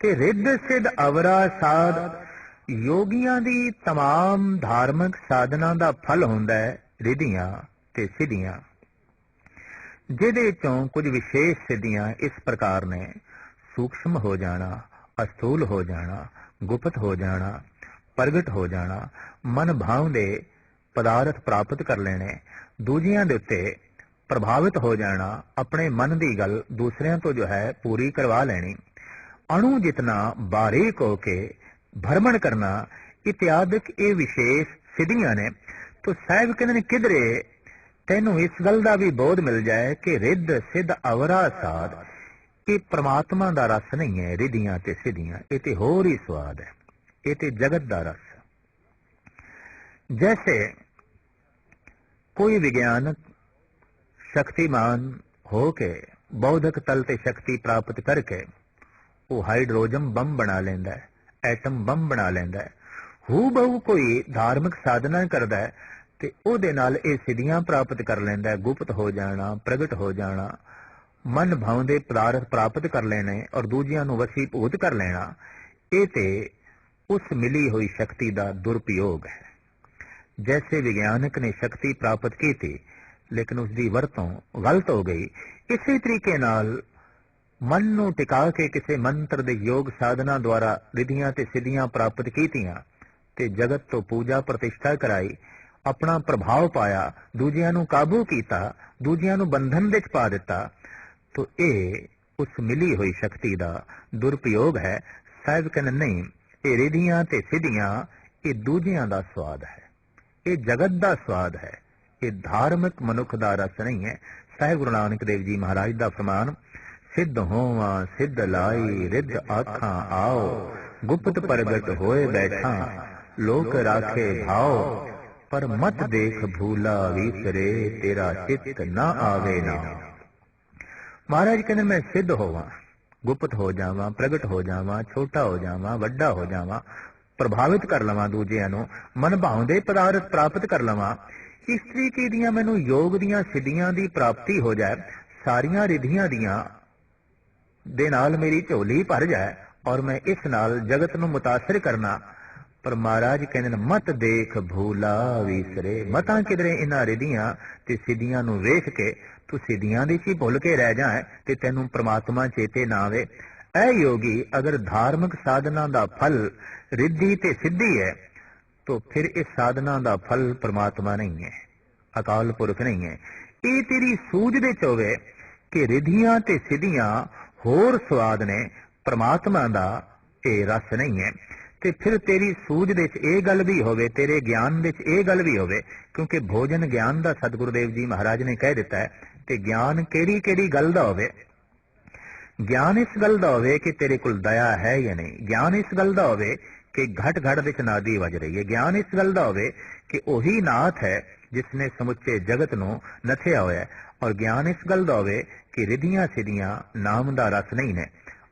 ਤੇ ਰਿੱਧ ਸਿੱਧ ਅਵਰਾ ਸਾਧ ਯੋਗੀਆਂ ਦੀ तमाम ਧਾਰਮਿਕ ਸਾਧਨਾ ਦਾ ਫਲ ਹੁੰਦਾ ਹੈ ਰਿਧੀਆਂ ਤੇ ਸਿੱਧੀਆਂ ਜਿਹਦੇ ਚੋਂ ਕੁਝ ਵਿਸ਼ੇਸ਼ ਸਿੱਧੀਆਂ ਇਸ ਪ੍ਰਕਾਰ ਨੇ। ਸੂਖਸ਼ਮ ਹੋ ਜਾਣਾ, ਅਸਥੂਲ ਹੋ ਜਾਣਾ, ਗੁਪਤ ਹੋ ਜਾਣਾ, ਪ੍ਰਗਟ ਹੋ ਜਾਣਾ, ਮਨ ਭਾਵ ਦੇ ਪਦਾਰਥ ਪ੍ਰਾਪਤ ਕਰ ਲੈਣੇ, ਦੂਜਿਆਂ ਦੇ ਉੱਤੇ ਪ੍ਰਭਾਵਿਤ ਹੋ ਜਾਣਾ, ਆਪਣੇ ਮਨ ਦੀ ਗੱਲ ਦੂਸਰਿਆਂ ਤੋਂ ਜੋ ਹੈ ਪੂਰੀ ਕਰਵਾ ਲੈਣੀ। ਅਣੂ ਜਿਤਨਾ ਬਾਰੀਕ ਹੋ ਕੇ ਭਰਮਣ ਕਰਨਾ, ਇਤਿਆਦਿਕ ਇਹ ਵਿਸ਼ੇਸ਼ ਸਿੱਧੀਆਂ ਨੇ। ਤੋ ਸਾਹਿਬ ਕਹਿੰਦੇ ਨੇ, ਕਿਧਰੇ ਤੈਨੂੰ ਇਸ ਗੱਲ ਦਾ ਵੀ ਬੋਧ ਮਿਲ ਜਾਏ ਕਿ ਰਿੱਧ, ਸਿੱਧ, ਅਵਰਾ, ਸਾਧ, ਇਹ ਪ੍ਰਮਾਤਮਾ ਦਾ ਰਸ ਨਹੀਂ ਹੈ, ਰਿਧੀਆਂ ਤੇ ਸਿੱਧੀਆਂ, ਇਹ ਤੇ ਹੋਰ ਹੀ ਸਵਾਦ ਹੈ, ਇਹ ਤੇ ਜਗਤ ਦਾ ਰਸ ਜੈਸੇ ਕੋਈ ਵਿਗਿਆਨਕ ਸ਼ਕਤੀਮਾਨ ਹੋ ਕੇ ਬੌਧਿਕ ਤਲ ਤੇ ਸ਼ਕਤੀ ਪ੍ਰਾਪਤ ਕਰਕੇ ਉਹ ਹਾਈਡਰੋਜਨ ਬੰਬ ਬਣਾ ਲੈਂਦਾ ਹੈ, ਐਟਮ ਬੰਬ ਬਣਾ ਲੈਂਦਾ ਹੈ ਹੂ ਬਹੁ ਕੋਈ ਧਾਰਮਿਕ ਸਾਧਨਾ ਕਰਦਾ ਹੈ ਤੇ ਉਹਦੇ ਨਾਲ ਇਹ ਸਿੱਧੀਆਂ ਪ੍ਰਾਪਤ ਕਰ ਲੈਂਦਾ ਹੈ, ਗੁਪਤ ਹੋ ਜਾਣਾ, ਪ੍ਰਗਟ ਹੋ ਜਾਣਾ, ਮਨ ਭਾਵ ਪਦਾਰਥ ਪ੍ਰਾਪਤ ਕਰ ਲੈਣੇ ਔਰ ਦੂਜਿਆਂ ਨੂੰ ਵਸੀਭੂਤ ਕਰ ਲੈਣਾ, ਇਹ ਤੇ ਉਸ ਮਿਲੀ ਹੋਈ ਸ਼ਕਤੀ ਦਾ ਦੁਰਪਯੋਗ ਹੈ। ਜੈਸੇ ਵਿਗਿਆਨਕ ਨੇ ਸ਼ਕਤੀ ਪ੍ਰਾਪਤ ਕੀਤੀ, ਲੇਕਿਨ ਉਸ ਦੀ ਵਰਤੋਂ ਗਲਤ ਹੋ ਗਈ, ਇਸੇ ਤਰੀਕੇ ਨਾਲ ਮਨ ਨੂੰ ਟਿਕਾ ਕੇ ਕਿਸੇ ਮੰਤਰ ਦੇ ਯੋਗ ਸਾਧਨਾ ਦੁਆਰਾ ਰਿਧੀਆਂ ਤੇ ਸਿੱਧੀਆਂ ਪ੍ਰਾਪਤ ਕੀਤੀਆਂ ਤੇ ਜਗਤ ਤੋਂ ਪੂਜਾ ਪ੍ਰਤਿਸ਼ਠਾ ਕਰਾਈ ਆਪਣਾ ਪ੍ਰਭਾਵ ਪਾਇਆ, ਦੂਜਿਆਂ ਨੂੰ ਕਾਬੂ ਕੀਤਾ, ਦੂਜਿਆਂ ਨੂੰ ਬੰਧਨ ਵਿੱਚ ਪਾ ਦਿੱਤਾ, ਤੋ ਇਹ ਉਸ ਮਿਲੀ ਹੋਈ ਸ਼ਕਤੀ ਦਾ ਦੁਰਪਯੋਗ ਹੈ। ਸਾਹਿਬ ਕਹਿੰਦੇ ਨਹੀਂ, ਇਹ ਰਿਧੀਆਂ ਤੇ ਸਿੱਧੀਆਂ, ਇਹ ਦੂਜਿਆਂ ਦਾ ਸਵਾਦ ਹੈ। ਇਹ ਜਗਤ ਦਾ ਸਵਾਦ ਹੈ। ਇਹ ਧਾਰਮਿਕ ਮਨੁੱਖ ਦਾ ਰਸ ਨਹੀਂ ਹੈ। ਸਾਹਿਬ ਗੁਰੂ ਨਾਨਕ ਦੇਵ ਜੀ ਮਹਾਰਾਜ ਦਾ ਫਰਮਾਨ, ਸਿੱਧ ਹੋਵਾਂ, ਸਿੱਧ ਲਾਈ, ਰਿੱਧ ਆਖਾਂ, ਆਓ, ਗੁਪਤ ਪ੍ਰਗਟ ਹੋਏ ਬੈਠਾ, ਲੋਕ ਰਾਖੇ ਭਾਉ ਪਰ ਮਤ ਦੇਖ ਭੂਲਾ ਵਿਸਰੇ, ਤੇਰਾ ਚਿੱਤ ਨਾ ਆਵੇ ਨਾ। ਮਹਾਰਾਜ ਕਹਿੰਦੇ, ਮੈਂ ਸਿੱਧ ਹੋਵਾਂ, ਗੁਪਤ ਹੋ ਜਾਵਾਂ, ਪ੍ਰਗਟ ਹੋ ਜਾਵਾਂ, ਛੋਟਾ ਹੋ ਜਾਵਾਂ, ਵੱਡਾ ਹੋ ਜਾਵਾਂ, ਪ੍ਰਭਾਵਿਤ ਕਰ ਲਵਾਂ ਦੂਜਿਆਂ ਨੂੰ ਮਨ ਭਾਉਂਦੇ ਪਦਾਰਥ ਪ੍ਰਾਪਤ ਕਰ ਲਵਾਂ। ਇਸ ਤਰੀਕੇ ਦੀਆਂ ਮੈਨੂੰ ਯੋਗ ਦੀਆਂ ਸਿੱਧੀਆਂ ਦੀ ਪ੍ਰਾਪਤੀ ਹੋ ਜਾਏ, ਸਾਰੀਆਂ ਰਿਧੀਆਂ ਦੀਆਂ ਦੇ ਨਾਲ ਮੇਰੀ ਝੋਲੀ ਭਰ ਜਾਏ ਔਰ ਮੈਂ ਇਸ ਨਾਲ ਜਗਤ ਨੂੰ ਮੁਤਾਸਰ ਕਰਨਾ ਪਰ ਮਹਾਰਾਜ ਕਹਿੰਦੇ ਨੇ, ਮਤ ਦੇਖ ਭੂਲਾ ਵਿਸਰੇ। ਮਤਾਂ ਕਿਦਰੇ ਇਹਨਾਂ ਰਿਧੀਆਂ ਤੇ ਸਿੱਧੀਆਂ ਨੂੰ ਵੇਖ ਕੇ ਤੂੰ ਸਿੱਧੀਆਂ ਦੀ ਹੀ ਭੁੱਲ ਕੇ ਰਹਿ ਜਾਏ ਤੇ ਤੈਨੂੰ ਪ੍ਰਮਾਤਮਾ ਚੇਤੇ ਨਾ ਆਵੇ? ਐ ਯੋਗੀ, ਅਗਰ ਧਾਰਮਿਕ ਸਾਧਨਾ ਦਾ ਫਲ ਰਿੱਧੀ ਤੇ ਸਿੱਧੀ ਹੈ ਤੋ ਫਿਰ ਇਸ ਸਾਧਨਾ ਦਾ ਫਲ ਪ੍ਰਮਾਤਮਾ ਨਹੀਂ ਹੈ ਅਕਾਲ ਪੁਰਖ ਨਹੀਂ ਹੈ ਇਹ ਤੇਰੀ ਸੂਝ ਦੇ ਚੋਵੇ ਕਿ ਰਿਧੀਆਂ ਤੇ ਸਿਧੀਆਂ ਹੋਰ ਸਵਾਦ ਨੇ, ਪ੍ਰਮਾਤਮਾ ਦਾ ਇਹ ਰਸ ਨਹੀਂ ਹੈ ਤੇ ਫਿਰ ਤੇਰੀ ਸੂਝ ਦੇ ਚ ਇਹ ਗੱਲ ਵੀ ਹੋਵੇ, ਤੇਰੇ ਗਿਆਨ ਵਿੱਚ ਇਹ ਗੱਲ ਵੀ ਹੋਵੇ, ਕਿਉਂਕਿ ਭੋਜਨ ਗਿਆਨ ਦਾ ਸਤਿਗੁਰੂ ਜੀ ਮਹਾਰਾਜ ਨੇ ਕਹਿ ਦਿੱਤਾ ਹੈ ਤੇ ਗਿਆਨ ਕਿਹੜੀ ਕਿਹੜੀ ਗੱਲ ਦਾ ਹੋਵੇ, ਗਿਆਨ ਇਸ ਗੱਲ ਦਾ ਹੋਵੇ ਕਿ ਤੇਰੇ ਕੋਲ ਦਇਆ ਹੈ ਜਾਂ ਨਹੀਂ, ਗਿਆਨ ਇਸ ਗੱਲ ਦਾ ਹੋਵੇ ਕਿ ਘਟ ਘਟ ਵਿੱਚ ਨਾਦੀ ਵੱਜ ਰਹੀ ਹੈ, ਗਿਆਨ ਇਸ ਗੱਲ ਦਾ ਹੋਵੇ ਕਿ ਉਹੀ ਨਾਥ ਹੈ ਜਿਸ ਨੇ ਸਮੁੱਚੇ ਜਗਤ ਨੂੰ ਨਥਿਆ ਹੋਇਆ ਔਰ ਗਿਆਨ ਇਸ ਗੱਲ ਦਾ ਹੋਵੇ ਕਿ ਰਿਧੀਆਂ ਸਿਧੀਆਂ ਨਾਮ ਦਾ ਰਸ ਨਹੀਂ ਨੇ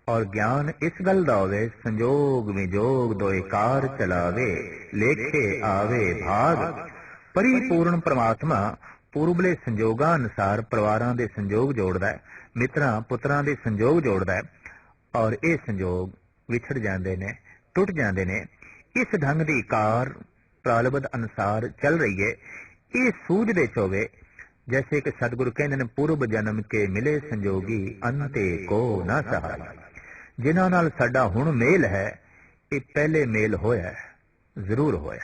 ਔਰ ਗਿਆਨ ਇਸ ਗੱਲ ਦਾ ਹੋਵੇ, ਸੰਜੋਗ ਵਿਜੋਗ ਦੋਏ ਕਾਰ ਚਲਾਵੇ, ਲੇਖੇ ਆਵੇ ਭਾਗ। ਪਰਿਪੂਰਨ ਪ੍ਰਮਾਤਮਾ ਪੂਰਬਲੇ ਸੰਜੋਗਾਂ ਅਨੁਸਾਰ ਪਰਿਵਾਰਾਂ ਦੇ ਸੰਜੋਗ ਜੋੜਦਾ ਹੈ, ਮਿੱਤਰਾਂ, ਪੁੱਤਰਾਂ ਦੇ ਸੰਜੋਗ ਜੋੜਦਾ ਹੈ। ਔਰ ਇਹ ਸੰਜੋਗ ਵਿਛੜ ਜਾਂਦੇ ਨੇ, ਟੁੱਟ ਜਾਂਦੇ ਨੇ। ਇਸ ਢੰਗ ਦੀ ਕਾਰ ਪ੍ਰਾਲਬਧ ਅਨੁਸਾਰ ਚੱਲ ਰਹੀ ਹੈ। ਇਹ ਸੂਝ ਦੇ ਚੋਵੇ ਜੈਸੇ ਕਿ ਸਤਿਗੁਰੂ ਕਹਿੰਦੇ ਨੇ, ਪੂਰਬ ਜਨਮ ਕੇ ਮਿਲੇ ਸੰਜੋਗੀ, ਅੰਤੇ ਕੋ ਨਾ ਸਹਾਈ। ਜਿਨ੍ਹਾਂ ਨਾਲ ਸਾਡਾ ਹੁਣ ਮੇਲ ਹੈ, ਇਹ ਪਹਿਲੇ ਮੇਲ ਹੋਇਆ ਜ਼ਰੂਰ ਹੋਇਆ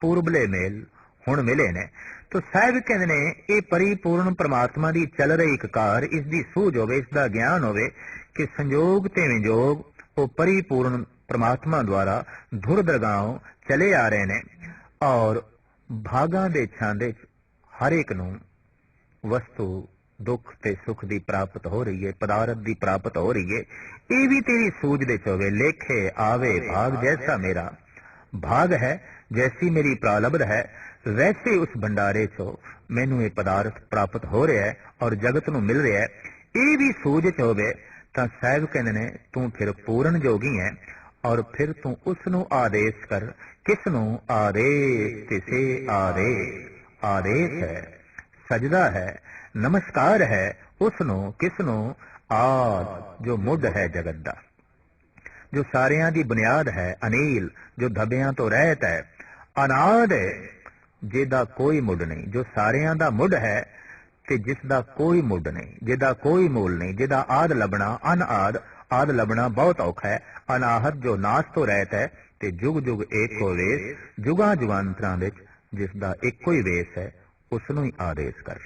ਪੂਰਬਲੇ ਮੇਲ ਹੁਣ ਮਿਲੇ ਨੇ। ਤੋ ਸਾਹਿਬ ਕਹਿੰਦੇ ਨੇ, ਇਹ ਪਰਿਪੂਰਨ ਪ੍ਰਮਾਤਮਾ ਦੀ ਚੱਲ ਰਹੀ ਇੱਕ ਕਾਰ, ਇਸ ਦੀ ਸੂਝ ਹੋਵੇ, ਇਸ ਦਾ ਗਿਆਨ ਹੋਵੇ ਕਿ ਸੰਜੋਗ ਤੇ ਵਿਜੋਗ ਉਹ ਪਰਿਪੂਰਨ ਪ੍ਰਮਾਤਮਾ ਦੁਆਰਾ ਧੁਰ ਦਰਗਾਹੋਂ ਚਲੇ ਆ ਰਹੇ ਨੇ ਔਰ ਭਾਗਾਂ ਦੇ ਛਾਂਦੇ ਹਰ ਇੱਕ ਨੂੰ ਵਸਤੂ ਦੁੱਖ ਤੇ ਸੁਖ ਦੀ ਪ੍ਰਾਪਤ ਹੋ ਰਹੀ ਹੈ ਪਦਾਰਥ ਦੀ ਪ੍ਰਾਪਤ ਹੋ ਰਹੀ ਹੈ ਇਹ ਵੀ ਤੇਰੀ ਸੂਝ ਦੇ ਚੋਵੇ ਲੇਖੇ ਆਵੇ ਭਾਗ ਜੈਸਾ ਮੇਰਾ। ਭਾਗ ਹੈ ਜੈਸੀ ਮੇਰੀ ਪ੍ਰਾਲਬਧ ਹੈ ਵੈਸੇ ਉਸ ਭੰਡਾਰੇ ਚੋਂ ਮੈਨੂੰ ਇਹ ਪਦਾਰਥ ਪ੍ਰਾਪਤ ਹੋ ਰਿਹਾ ਹੈ ਔਰ ਜਗਤ ਨੂੰ ਮਿਲ ਰਿਹਾ ਹੈ। ਇਹ ਵੀ ਸੂਝ ਚ ਹੋਵੇ ਤਾਂ ਸਾਹਿਬ ਕਹਿੰਦੇ ਨੇ ਤੂੰ ਫਿਰ ਪੂਰਨ ਜੋਗੀ ਹੈ ਔਰ ਫਿਰ ਤੂੰ ਉਸ ਨੂੰ ਆਦੇਸ਼ ਕਰ। ਕਿਸ ਨੂੰ ਆਦੇਸ਼ ਕਿਸੇ ਆਦੇਸ਼। ਆਦੇਸ਼ ਹੈ। ਸਜਦਾ ਹੈ, ਨਮਸਕਾਰ ਹੈ ਉਸ ਨੂੰ ਕਿਸ ਨੂੰ ਆਦ, ਜੋ ਮੁੱਢ ਹੈ ਜਗਤ ਦਾ। ਜੋ ਸਾਰਿਆਂ ਦੀ ਬੁਨਿਆਦ ਹੈ, ਅਨੀਲ, ਜੋ ਧੱਬਿਆਂ ਤੋਂ ਰਹਿਤ ਹੈ, ਅਨਾਦ ਜਿਹਦਾ ਕੋਈ ਮੁੱਢ ਨਹੀਂ। ਜੋ ਸਾਰਿਆਂ ਦਾ ਮੁੱਢ ਹੈ ਤੇ ਜਿਸ ਦਾ ਕੋਈ ਮੁੱਢ ਨਹੀਂ। ਜਿਹਦਾ ਕੋਈ ਮੂਲ ਨਹੀਂ, ਜਿਹਦਾ ਆਦ ਲੱਭਣਾ ਅਨਆਦ ਆਦ ਲੱਭਣਾ ਬਹੁਤ ਔਖਾ ਹੈ। ਅਨਾਹਤ ਜੋ ਨਾਸ ਤੋਂ ਰਹਿਤ ਹੈ ਤੇ ਜੁਗ ਜੁਗ ਏਕੋ ਵੇਸ ਜੁਗਾ ਜੁਗਾਂਤਰਾਂ ਵਿੱਚ ਜਿਸ ਦਾ ਇੱਕੋ ਹੀ ਵੇਸ ਹੈ ਉਸ ਨੂੰ ਹੀ ਆਦੇਸ਼ ਕਰ